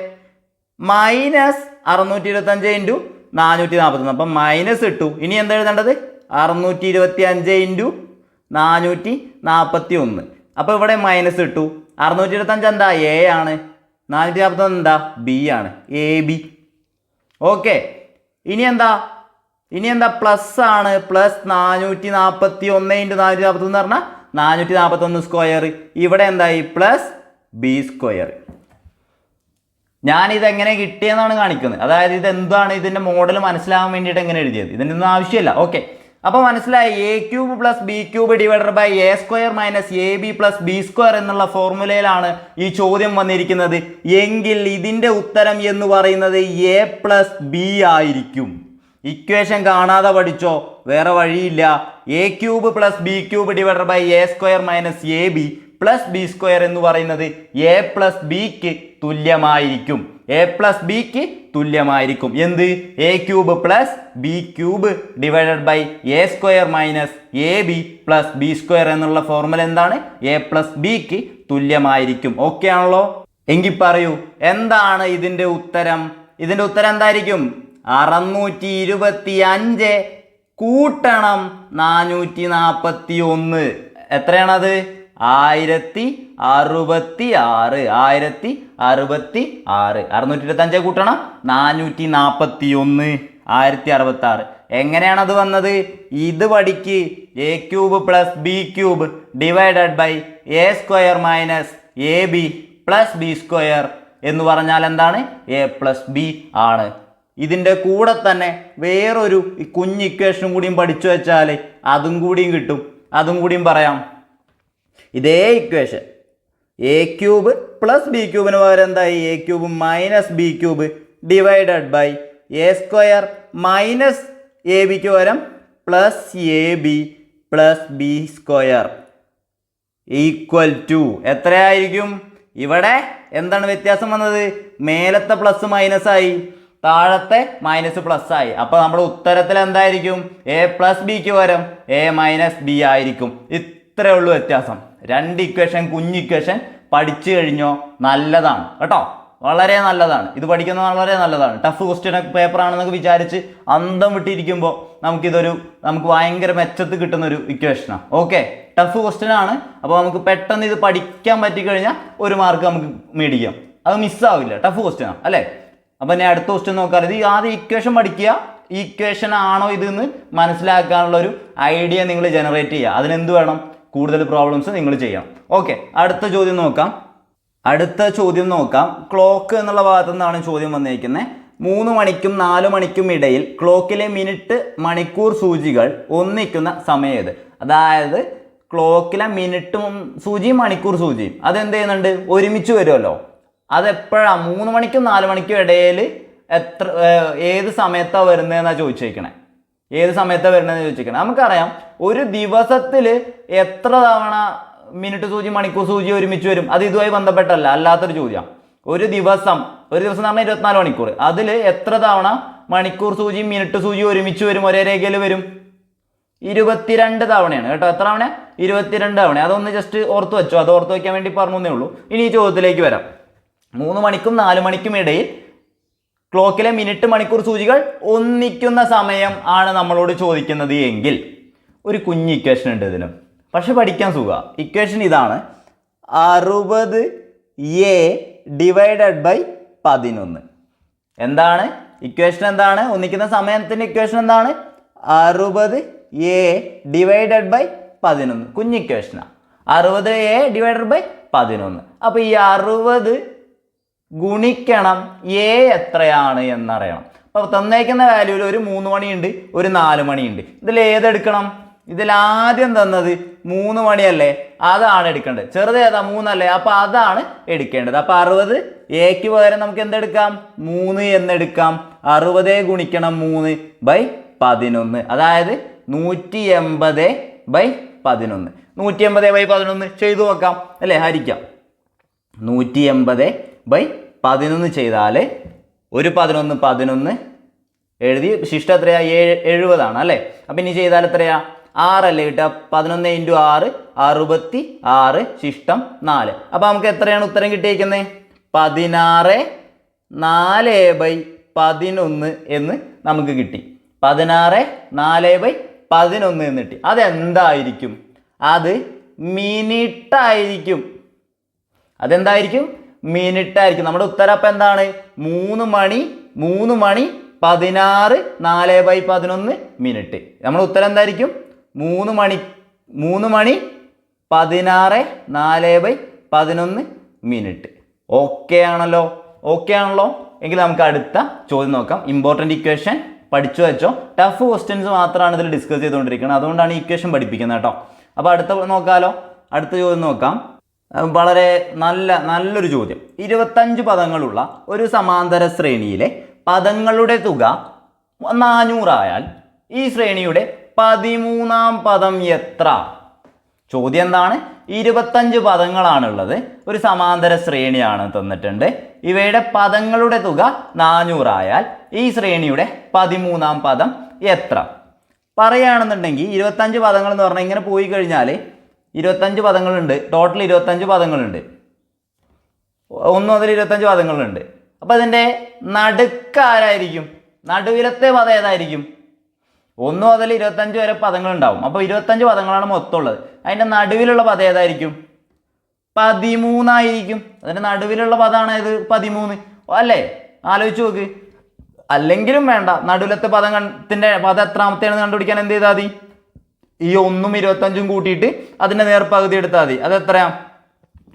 മൈനസ് അറുന്നൂറ്റി ഇരുപത്തഞ്ച് ഇന്റു നാനൂറ്റി നാൽപ്പത്തൊന്ന് അപ്പം മൈനസ് ഇട്ടു. ഇനി എന്താ എഴുതേണ്ടത്? അറുന്നൂറ്റി ഇരുപത്തി അഞ്ച് ഇന്റു നാനൂറ്റി നാൽപ്പത്തി ഒന്ന് അപ്പോൾ ഇവിടെ മൈനസ് ഇട്ടു. അറുന്നൂറ്റി ഇരുപത്തഞ്ച് എന്താ? എ ആണ്. നാനൂറ്റി നാൽപ്പത്തൊന്ന് എന്താ? ബി ആണ്. എ ബി ഓക്കെ ഇനി എന്താ? ഇനി എന്താ പ്ലസ് ആണ്? പ്ലസ് നാനൂറ്റി നാൽപ്പത്തി ഒന്ന് ഇന്റു നാനൂറ്റി നാൽപ്പത്തൊന്ന് പറഞ്ഞാൽ നാനൂറ്റി നാൽപ്പത്തൊന്ന് സ്ക്വയർ ഇവിടെ എന്തായി? പ്ലസ് ബി സ്ക്വയർ ഞാനിത് എങ്ങനെ കിട്ടിയെന്നാണ് കാണിക്കുന്നത്. അതായത് ഇത് എന്താണ് ഇതിന്റെ മോഡൽ മനസ്സിലാവാൻ വേണ്ടിയിട്ട് എങ്ങനെ എഴുതിയത്? ഇതിന്റെ ഒന്നും ആവശ്യമില്ല. ഓക്കെ അപ്പോൾ മനസ്സിലായി. A cube plus B cube divided by A square minus A B plus B square എന്നുള്ള ഫോർമുലയിലാണ് ഈ ചോദ്യം വന്നിരിക്കുന്നത്. എങ്കിൽ ഇതിന്റെ ഉത്തരം എന്ന് പറയുന്നത് എ പ്ലസ് ബി ആയിരിക്കും. ഇക്വേഷൻ കാണാതെ പഠിച്ചോ വേറെ വഴിയില്ല. A cube plus B cube divide by A square minus A B plus B square എന്ന് പറയുന്നത് എ പ്ലസ് ബിക്ക് തുല്യമായിരിക്കും. എ പ്ലസ് ബിക്ക് തുല്യമായിരിക്കും. എന്ത്? A cube plus B cube divided by A square minus A B plus B square എന്നുള്ള formula എന്താണ്? A plus ബിക്ക് തുല്യമായിരിക്കും. ഓക്കെ ആണല്ലോ? എങ്കിൽ പറയൂ എന്താണ് ഇതിന്റെ ഉത്തരം? ഇതിന്റെ ഉത്തരം എന്തായിരിക്കും? അറുന്നൂറ്റി ഇരുപത്തി അഞ്ച് കൂട്ടണം നാനൂറ്റി നാൽപ്പത്തി ഒന്ന് എത്രയാണത്? ആയിരത്തി അറുപത്തി ആറ് ആയിരത്തി അറുപത്തി ആറ് അറുന്നൂറ്റി ഇരുപത്തഞ്ച് കൂട്ടണം നാനൂറ്റി നാൽപ്പത്തി ഒന്ന് ആയിരത്തി അറുപത്തി ആറ് എങ്ങനെയാണ് അത് വന്നത്? ഇത് പഠിക്ക്. A cube plus B cube divided by A square minus A B plus B square എന്ന് പറഞ്ഞാൽ എന്താണ്? എ പ്ലസ് ബി ആണ്. ഇതിന്റെ കൂടെ തന്നെ വേറൊരു കുഞ്ഞ് ഇക്വേഷനും കൂടിയും പഠിച്ചു വെച്ചാൽ അതും കൂടിയും കിട്ടും. അതും കൂടിയും പറയാം. ഇതേ equation A cube plus B ക്യൂബിന് പകരം എന്തായി? A cube minus B cube divided by A square minus A ബിക്ക് പകരം plus A B plus B square equal to എത്രയായിരിക്കും? ഇവിടെ എന്താണ് വ്യത്യാസം വന്നത്? മേലത്തെ പ്ലസ് മൈനസ് ആയി. താഴത്തെ മൈനസ് പ്ലസ് ആയി. അപ്പോൾ നമ്മുടെ ഉത്തരത്തിൽ എന്തായിരിക്കും? എ പ്ലസ് ബിക്ക് പകരം എ മൈനസ് ബി ആയിരിക്കും. ഇത്രേ ഉള്ളൂ വ്യത്യാസം. രണ്ട് ഇക്വേഷൻ കുഞ്ഞ് ഇക്വേഷൻ പഠിച്ചു കഴിഞ്ഞോ? നല്ലതാണ്. കേട്ടോ? വളരെ നല്ലതാണ്. ഇത് പഠിക്കുന്നത് വളരെ നല്ലതാണ്. ടഫ് ക്വസ്റ്റ്യൻ പേപ്പർ ആണെന്നൊക്കെ വിചാരിച്ച് അന്തം വിട്ടിരിക്കുമ്പോൾ നമുക്കിതൊരു നമുക്ക് ഭയങ്കര മെച്ചത്ത് കിട്ടുന്ന ഒരു ഇക്വേഷനാണ് ഓക്കെ ടഫ് ക്വസ്റ്റ്യൻ ആണ്. അപ്പോൾ നമുക്ക് പെട്ടെന്ന് ഇത് പഠിക്കാൻ പറ്റിക്കഴിഞ്ഞാൽ ഒരു മാർക്ക് നമുക്ക് മേടിക്കാം. അത് മിസ്സാവില്ല ടഫ് ക്വസ്റ്റ്യൻ ആണ് അല്ലേ? അപ്പോൾ ഞാൻ അടുത്ത ക്വസ്റ്റ്യൻ നോക്കാം. ഇത് ആദ്യം ഇക്വേഷൻ പഠിക്കുക. ഈ ഇക്വേഷൻ ആണോ ഇതെന്ന് മനസ്സിലാക്കാനുള്ള ഒരു ഐഡിയ നിങ്ങൾ ജനറേറ്റ് ചെയ്യുക. അതിനെന്ത് വേണം? കൂടുതൽ പ്രോബ്ലംസ് നിങ്ങൾ ചെയ്യണം ഓക്കെ അടുത്ത ചോദ്യം നോക്കാം. അടുത്ത ചോദ്യം നോക്കാം. ക്ലോക്ക് എന്നുള്ള ഭാഗത്തു നിന്നാണ് ചോദ്യം വന്നിരിക്കുന്നത് മൂന്ന് മണിക്കും നാല് മണിക്കും ഇടയിൽ ക്ലോക്കിലെ മിനിറ്റ് മണിക്കൂർ സൂചികൾ ഒന്നിക്കുന്ന സമയം അതായത് ക്ലോക്കിലെ മിനിറ്റും സൂചിയും മണിക്കൂർ സൂചിയും. അതെന്ത് ചെയ്യുന്നുണ്ട്? ഒരുമിച്ച് വരുമല്ലോ. അതെപ്പോഴാണ് മൂന്ന് മണിക്കും നാല് മണിക്കും ഇടയിൽ എത്ര ഏത് സമയത്താണ് വരുന്നതെന്നാണ് ചോദിച്ചേക്കണേ. ഏത് സമയത്താണ് വരുന്നതെന്ന് ചോദിച്ചേക്കണേ. നമുക്കറിയാം ഒരു ദിവസത്തിൽ എത്ര തവണ മിനിറ്റ് സൂചി മണിക്കൂർ സൂചി ഒരുമിച്ച് വരും? അത് ഇതുമായി ബന്ധപ്പെട്ടല്ല അല്ലാത്തൊരു ചോദ്യം. ഒരു ദിവസം ഒരു ദിവസം എന്ന് പറഞ്ഞാൽ ഇരുപത്തിനാല് മണിക്കൂർ അതിൽ എത്ര തവണ മണിക്കൂർ സൂചിയും മിനിറ്റ് സൂചിയും ഒരുമിച്ച് വരും? ഒരേ രേഖയിൽ വരും? ഇരുപത്തിരണ്ട് തവണയാണ് കേട്ടോ. എത്ര തവണ? ഇരുപത്തിരണ്ട് തവണ. അതൊന്ന് ജസ്റ്റ് ഓർത്ത് വെച്ചോ. അത് ഓർത്ത് വയ്ക്കാൻ വേണ്ടി പറഞ്ഞേ ഉള്ളൂ. ഇനി ഈ ചോദ്യത്തിലേക്ക് വരാം. മൂന്ന് മണിക്കും നാല് മണിക്കും ഇടയിൽ ക്ലോക്കിലെ മിനിറ്റ് മണിക്കൂർ സൂചികൾ ഒന്നിക്കുന്ന സമയം ആണ് നമ്മളോട് ചോദിക്കുന്നത് എങ്കിൽ ഒരു കുഞ്ഞ് ഇക്വേഷൻ ഉണ്ട് ഇതിനും പക്ഷെ പഠിക്കാൻ സുഖ. ഇക്വേഷൻ ഇതാണ് അറുപത് എ ഡിവൈഡഡ് ബൈ പതിനൊന്ന്. എന്താണ്? ഇക്വേഷൻ എന്താണ്? ഒന്നിക്കുന്ന സമയത്തിന്റെ ഇക്വേഷൻ എന്താണ്? അറുപത് എ ഡിവൈഡഡ് ബൈ പതിനൊന്ന്. കുഞ്ഞ് ഇക്വേഷനാണ് അറുപത് എ ഡിവൈഡഡ് ബൈ പതിനൊന്ന്. അപ്പോൾ ഈ അറുപത് ഗുണിക്കണം എ എത്രയാണ് എന്നറിയണം. അപ്പോൾ തന്നേക്കുന്ന വാല്യൂവിൽ ഒരു മൂന്ന് മണിയുണ്ട് ഒരു നാല് മണിയുണ്ട്. ഇതിൽ ഏതെടുക്കണം ഇതിൽ ആദ്യം തന്നത് മൂന്ന് മണിയല്ലേ? അതാണ് എടുക്കേണ്ടത്. ചെറുത് ഏതാ? മൂന്നല്ലേ? അപ്പോൾ അതാണ് എടുക്കേണ്ടത്. അപ്പോൾ അറുപത് എക്ക് പകരം നമുക്ക് എന്തെടുക്കാം മൂന്ന് എന്നെടുക്കാം. അറുപത് ഗുണിക്കണം മൂന്ന് ബൈ പതിനൊന്ന്. അതായത് നൂറ്റി എൺപത് ബൈ പതിനൊന്ന്. നൂറ്റി എൺപത് ബൈ പതിനൊന്ന് ചെയ്തു നോക്കാം. അല്ലേ? ഹരിക്കാം. നൂറ്റി എൺപത് ബൈ പതിനൊന്ന് ചെയ്താൽ ഒരു പതിനൊന്ന് പതിനൊന്ന് എഴുതി ശിഷ്ട എത്രയാ? എഴുപതാണ് അല്ലേ? അപ്പം ഇനി ചെയ്താൽ എത്രയാ? ആറല്ലേ കിട്ടുക? പതിനൊന്ന് ഇന്റു ആറ് അറുപത്തി ആറ് ശിഷ്ടം നാല്. അപ്പം നമുക്ക് എത്രയാണ് ഉത്തരം കിട്ടിയിരിക്കുന്നത് പതിനാറ് നാല് ബൈ പതിനൊന്ന് എന്ന് നമുക്ക് കിട്ടി. പതിനാറ് നാല് ബൈ പതിനൊന്ന് എന്ന് കിട്ടി. അതെന്തായിരിക്കും? അത് മിനിറ്റായിരിക്കും അതെന്തായിരിക്കും? മിനിറ്റ് ആയിരിക്കും നമ്മുടെ ഉത്തരം അപ്പം എന്താണ്? മൂന്ന് മണി മൂന്ന് മണി പതിനാറ് നാല് ബൈ പതിനൊന്ന് മിനിറ്റ്. നമ്മുടെ ഉത്തരം എന്തായിരിക്കും? മൂന്ന് മണി മൂന്ന് മണി പതിനാറ് നാല് ബൈ പതിനൊന്ന് മിനിറ്റ്. ഓക്കെ ആണല്ലോ? ഓക്കെ ആണല്ലോ? എങ്കിൽ നമുക്ക് അടുത്ത ചോദ്യം നോക്കാം. ഇമ്പോർട്ടന്റ് ഇക്വേഷൻ പഠിച്ചു വെച്ചോ? ടഫ് ക്വസ്റ്റ്യൻസ് മാത്രമാണ് ഇതിൽ ഡിസ്കസ് ചെയ്തുകൊണ്ടിരിക്കുന്നത്. അതുകൊണ്ടാണ് ഈ ഇക്വേഷൻ പഠിപ്പിക്കുന്നത് കേട്ടോ. അപ്പോൾ അടുത്ത നോക്കാമല്ലോ അടുത്ത ചോദ്യം നോക്കാം. വളരെ നല്ല നല്ലൊരു ചോദ്യം. ഇരുപത്തഞ്ച് പദങ്ങളുള്ള ഒരു സമാന്തര ശ്രേണിയിലെ പദങ്ങളുടെ തുക നാനൂറായാൽ ഈ ശ്രേണിയുടെ പതിമൂന്നാം പദം എത്ര? ചോദ്യം എന്താണ്? ഇരുപത്തഞ്ച് പദങ്ങളാണുള്ളത്. ഒരു സമാന്തര ശ്രേണിയാണ് തന്നിട്ടുണ്ട്. ഇവയുടെ പദങ്ങളുടെ തുക നാനൂറായാൽ ഈ ശ്രേണിയുടെ പതിമൂന്നാം പദം എത്ര? പറയുകയാണെന്നുണ്ടെങ്കിൽ ഇരുപത്തഞ്ച് പദങ്ങൾ എന്ന് പറഞ്ഞാൽ ഇങ്ങനെ പോയി കഴിഞ്ഞാൽ ഇരുപത്തഞ്ച് പദങ്ങളുണ്ട്. ടോട്ടൽ ഇരുപത്തഞ്ച് പദങ്ങളുണ്ട്. ഒന്ന് മുതൽ ഇരുപത്തഞ്ച് പദങ്ങളുണ്ട്. അപ്പോൾ അതിന്റെ നടുക്കാരായിരിക്കും. നടുവിലത്തെ പദം ഏതായിരിക്കും? ഒന്ന് മുതൽ ഇരുപത്തഞ്ച് വരെ പദങ്ങളുണ്ടാവും. അപ്പോൾ ഇരുപത്തഞ്ച് പദങ്ങളാണ് മൊത്തമുള്ളത്. അതിന്റെ നടുവിലുള്ള പദം ഏതായിരിക്കും? പതിമൂന്നായിരിക്കും. അതിന്റെ നടുവിലുള്ള പദമാണ് ഏത്? പതിമൂന്ന്. അല്ലേ? ആലോചിച്ച് നോക്ക്. അല്ലെങ്കിലും വേണ്ട. നടുവിലത്തെ പദം കണ്ടതിന്റെ പദം എത്രാമത്തെയാണെന്ന് കണ്ടുപിടിക്കാൻ എന്ത് ചെയ്താൽ മതി? ഈ ഒന്നും ഇരുപത്തഞ്ചും കൂട്ടിയിട്ട് അതിന്റെ നേർപ്പകുതി എടുത്താൽ മതി. അത് എത്രയാ?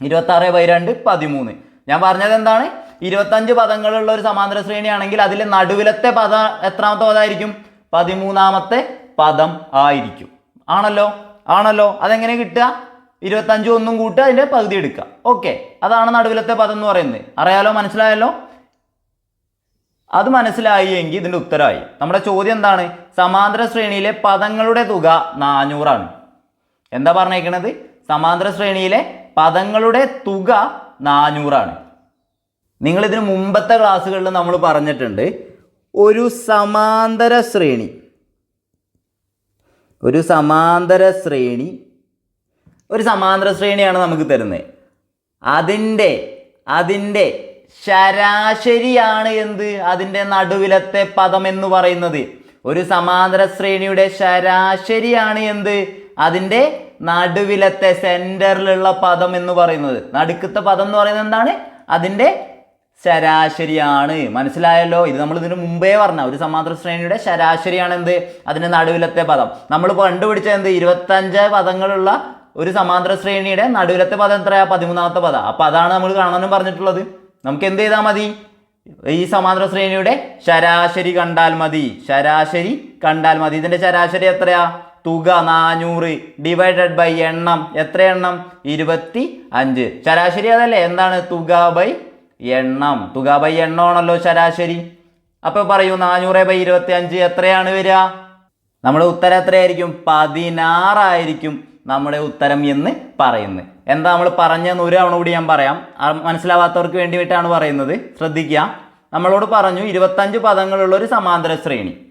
ഇരുപത്താറ് ബൈ രണ്ട് പതിമൂന്ന്. ഞാൻ പറഞ്ഞത് എന്താണ്? ഇരുപത്തഞ്ച് പദങ്ങളുള്ള ഒരു സമാന്തര ശ്രേണിയാണെങ്കിൽ അതിൽ നടുവിലത്തെ പദ എത്രാമത്തെ പദമായിരിക്കും പതിമൂന്നാമത്തെ പദം ആയിരിക്കും. ആണല്ലോ? ആണല്ലോ? അതെങ്ങനെ കിട്ടുക? ഇരുപത്തഞ്ചും ഒന്നും കൂട്ടുക അതിന്റെ പകുതി എടുക്കുക. ഓക്കെ. അതാണ് നടുവിലത്തെ പദം എന്ന് പറയുന്നത്. അറിയാലോ? മനസ്സിലായല്ലോ? അത് മനസ്സിലായി എങ്കിൽ ഇതിന്റെ ഉത്തരമായി നമ്മുടെ ചോദ്യം എന്താണ്? സമാന്തര ശ്രേണിയിലെ പദങ്ങളുടെ തുക നാനൂറാണ്. എന്താ പറഞ്ഞേക്കണത്? സമാന്തര ശ്രേണിയിലെ പദങ്ങളുടെ തുക നാനൂറാണ്. നിങ്ങൾ ഇതിന് മുമ്പത്തെ ക്ലാസ്സുകളിൽ നമ്മൾ പറഞ്ഞിട്ടുണ്ട് ഒരു സമാന്തര ശ്രേണി. ഒരു സമാന്തര ശ്രേണി ഒരു സമാന്തര ശ്രേണിയാണ് നമുക്ക് തരുന്നത്. അതിന്റെ അതിന്റെ ശരാശരിയാണ് എന്ത്? അതിന്റെ നടുവിലത്തെ പദം എന്ന് പറയുന്നത്. ഒരു സമാന്തര ശ്രേണിയുടെ ശരാശരിയാണ് എന്ത്? അതിന്റെ നടുവിലത്തെ സെന്ററിലുള്ള പദം എന്ന് പറയുന്നത്. നടുക്കത്തെ പദം എന്ന് പറയുന്നത് എന്താണ്? അതിന്റെ ശരാശരിയാണ്. മനസ്സിലായല്ലോ? ഇത് നമ്മൾ ഇതിന് മുമ്പേ പറഞ്ഞ ഒരു സമാന്തര ശ്രേണിയുടെ ശരാശരിയാണ് എന്ത്? അതിന്റെ നടുവിലത്തെ പദം. നമ്മൾ കണ്ടുപിടിച്ച എന്ത്? ഇരുപത്തഞ്ച് പദങ്ങളുള്ള ഒരു സമാന്തര ശ്രേണിയുടെ നടുവിലത്തെ പദം എത്രയാ? പതിമൂന്നാമത്തെ പദം. അപ്പോൾ അതാണ് നമ്മൾ കാണാനും പറഞ്ഞിട്ടുള്ളത്. നമുക്ക് എന്ത് ചെയ്താൽ മതി? ഈ സമാന്തര ശ്രേണിയുടെ ശരാശരി കണ്ടാൽ മതി. ശരാശരി കണ്ടാൽ മതി. ഇതിന്റെ ശരാശരി എത്രയാ? തുക നാനൂറ് ഡിവൈഡഡ് ബൈ എണ്ണം. എത്ര എണ്ണം? ഇരുപത്തി അഞ്ച് ശരാശരി അതല്ലേ? എന്താണ്? തുക ബൈ എണ്ണം. തുക ബൈ എണ്ണമാണല്ലോ ശരാശരി. അപ്പോൾ പറയൂ നാനൂറ് ബൈ ഇരുപത്തി അഞ്ച് എത്രയാണ് വരിക? നമ്മുടെ ഉത്തരം എത്രയായിരിക്കും? പതിനാറായിരിക്കും. നമ്മുടെ ഉത്തരം എന്ന് പറയുന്നത്. എന്താ നമ്മൾ പറഞ്ഞെന്ന് ഒരു തവണ കൂടി ഞാൻ പറയാം. മനസ്സിലാവാത്തവർക്ക് വേണ്ടിയിട്ടാണ് പറയുന്നത്. ശ്രദ്ധിക്കുക. നമ്മളോട് പറഞ്ഞു ഇരുപത്തഞ്ച് പദങ്ങളുള്ള ഒരു സമാന്തര ശ്രേണി.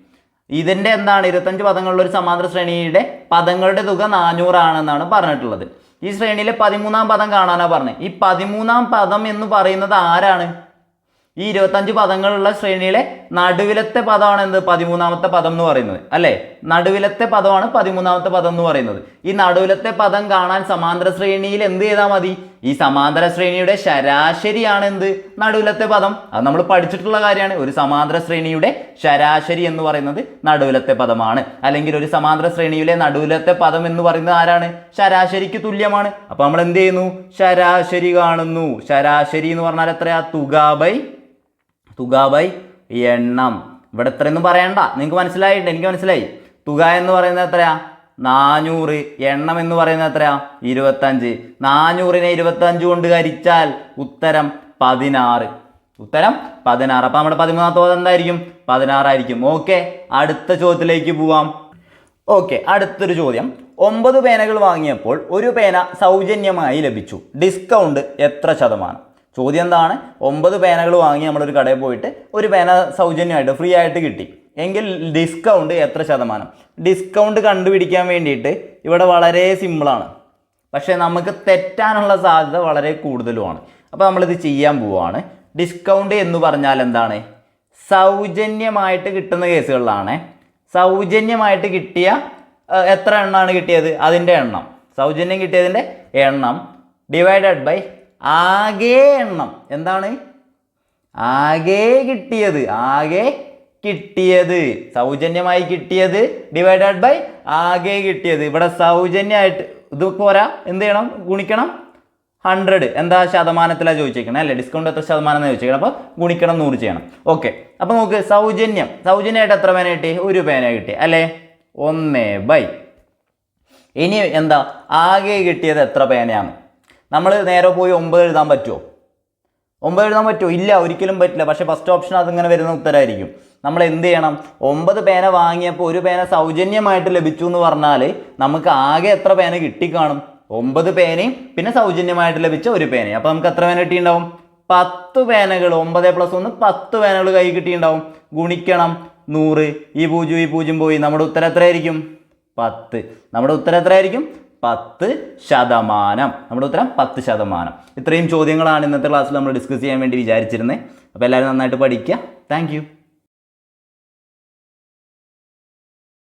ഇതിന്റെ എന്താണ്? ഇരുപത്തഞ്ച് പദങ്ങളുള്ള ഒരു സമാന്തര ശ്രേണിയുടെ പദങ്ങളുടെ തുക നാനൂറാണെന്നാണ് പറഞ്ഞിട്ടുള്ളത്. ഈ ശ്രേണിയിലെ പതിമൂന്നാം പദം കാണാനാണ് പറഞ്ഞത് ഈ പതിമൂന്നാം പദം എന്ന് പറയുന്നത് ആരാണ്? ഈ ഇരുപത്തഞ്ച് പദങ്ങളുള്ള ശ്രേണിയിലെ നടുവിലത്തെ പദമാണ് എന്ത്? പതിമൂന്നാമത്തെ പദം എന്ന് പറയുന്നത്. അല്ലേ? നടുവിലത്തെ പദമാണ് പതിമൂന്നാമത്തെ പദം എന്ന് പറയുന്നത്. ഈ നടുവിലത്തെ പദം കാണാൻ സമാന്തര ശ്രേണിയിൽ എന്ത് ചെയ്താൽ മതി? ഈ സമാന്തര ശ്രേണിയുടെ ശരാശരിയാണ് എന്ത് നടുവിലത്തെ പദം. അത് നമ്മൾ പഠിച്ചിട്ടുള്ള കാര്യമാണ്. ഒരു സമാന്തര ശ്രേണിയുടെ ശരാശരി എന്ന് പറയുന്നത് നടുവിലത്തെ പദമാണ്. അല്ലെങ്കിൽ ഒരു സമാന്തര ശ്രേണിയിലെ നടുവിലത്തെ പദം എന്ന് പറയുന്നത് ആരാണ്? ശരാശരിക്ക് തുല്യമാണ്. അപ്പൊ നമ്മൾ എന്ത് ചെയ്യുന്നു? ശരാശരി കാണുന്നു. ശരാശരി എന്ന് പറഞ്ഞാൽ എത്രയാ? തുക ബൈ തുക ബൈ എണ്ണം. ഇവിടെ ഇത്രയൊന്നും പറയണ്ട. നിങ്ങൾക്ക് മനസ്സിലായിട്ടുണ്ട്? എനിക്ക് മനസ്സിലായി. തുക എന്ന് പറയുന്നത് എത്രയാ? നാനൂറ് എണ്ണം എന്ന് പറയുന്നത് എത്രയാ? ഇരുപത്തഞ്ച്. നാനൂറിനെ ഇരുപത്തഞ്ച് കൊണ്ട് ഹരിച്ചാൽ ഉത്തരം പതിനാറ്. ഉത്തരം പതിനാറ്. അപ്പം നമ്മുടെ പതിമൂന്നാമത്തെ ചോദ്യം എന്തായിരിക്കും? പതിനാറായിരിക്കും. ഓക്കെ അടുത്ത ചോദ്യത്തിലേക്ക് പോവാം. ഓക്കെ അടുത്തൊരു ചോദ്യം. ഒമ്പത് പേനകൾ വാങ്ങിയപ്പോൾ ഒരു പേന സൗജന്യമായി ലഭിച്ചു. ഡിസ്കൗണ്ട് എത്ര ശതമാനം? ചോദ്യം എന്താണ്? ഒമ്പത് പേനകൾ വാങ്ങി നമ്മളൊരു കടയിൽ പോയിട്ട് ഒരു പേന സൗജന്യമായിട്ട് ഫ്രീ ആയിട്ട് കിട്ടി. എങ്കിൽ ഡിസ്കൗണ്ട് എത്ര ശതമാനം? ഡിസ്കൗണ്ട് കണ്ടുപിടിക്കാൻ വേണ്ടിയിട്ട് ഇവിടെ വളരെ സിമ്പിളാണ് പക്ഷേ നമുക്ക് തെറ്റാനുള്ള സാധ്യത വളരെ കൂടുതലുമാണ്. അപ്പോൾ നമ്മളിത് ചെയ്യാൻ പോവുകയാണ് ഡിസ്കൗണ്ട് എന്ന് പറഞ്ഞാൽ എന്താണ്? സൗജന്യമായിട്ട് കിട്ടുന്ന കേസുകളിലാണ്. സൗജന്യമായിട്ട് കിട്ടിയ എത്ര എണ്ണമാണ് കിട്ടിയത്? അതിന്റെ എണ്ണം. സൗജന്യം കിട്ടിയതിന്റെ എണ്ണം ഡിവൈഡഡ് ബൈ ആകെ എണ്ണം. എന്താണ്? ആകെ കിട്ടിയത്. ആകെ കിട്ടിയത്? സൗജന്യമായി കിട്ടിയത് ഡിവൈഡഡ് ബൈ ആകെ കിട്ടിയത്. ഇവിടെ സൗജന്യമായിട്ട് ഇത് പോരാ? എന്ത് ചെയ്യണം? ഗുണിക്കണം. ഹൺഡ്രഡ് എന്താ ശതമാനത്തിലാണ് ചോദിച്ചേക്കണേ അല്ലേ? ഡിസ്കൗണ്ട് എത്ര ശതമാനം എന്ന് ചോദിച്ചേക്കണം. അപ്പോൾ ഗുണിക്കണം നൂറ് ചെയ്യണം. ഓക്കെ അപ്പോൾ നമുക്ക് സൗജന്യം. സൗജന്യമായിട്ട് എത്ര പേന കിട്ടി ഒരു പേന കിട്ടി അല്ലേ? ഒന്ന് ബൈ. ഇനി എന്താ? ആകെ കിട്ടിയത് എത്ര പേനയാണ് നമ്മൾ നേരെ പോയി ഒമ്പത് എഴുതാൻ പറ്റുമോ ഒമ്പത് എഴുതാൻ പറ്റുമോ? ഇല്ല ഒരിക്കലും പറ്റില്ല. പക്ഷേ ഫസ്റ്റ് ഓപ്ഷൻ അതിങ്ങനെ വരുന്ന ഉത്തരമായിരിക്കും നമ്മൾ എന്ത് ചെയ്യണം? ഒമ്പത് പേന വാങ്ങിയപ്പോൾ ഒരു പേന സൗജന്യമായിട്ട് ലഭിച്ചു എന്ന് പറഞ്ഞാൽ നമുക്ക് ആകെ എത്ര പേന കിട്ടിക്കാണും? ഒമ്പത് പേനയും പിന്നെ സൗജന്യമായിട്ട് ലഭിച്ച ഒരു പേനയും. അപ്പോൾ നമുക്ക് എത്ര പേന കിട്ടിയിട്ടുണ്ടാവും? പത്ത് പേനകൾ ഒമ്പത് പ്ലസ് ഒന്ന് പത്ത് പേനകൾ കൈ കിട്ടിയിട്ടുണ്ടാവും. ഗുണിക്കണം നൂറ്. ഈ പൂജ്യം ഈ പൂജ്യം പോയി. നമ്മുടെ ഉത്തരം എത്രയായിരിക്കും? പത്ത്. നമ്മുടെ ഉത്തരം എത്രയായിരിക്കും? പത്ത് ശതമാനം. നമ്മുടെ ഉത്തരം പത്ത് ശതമാനം. ഇത്രയും ചോദ്യങ്ങളാണ് ഇന്നത്തെ ക്ലാസ്സിൽ നമ്മൾ ഡിസ്കസ് ചെയ്യാൻ വേണ്ടി വിചാരിച്ചിരുന്നത് അപ്പോൾ എല്ലാവരും നന്നായിട്ട് പഠിക്കുക. താങ്ക്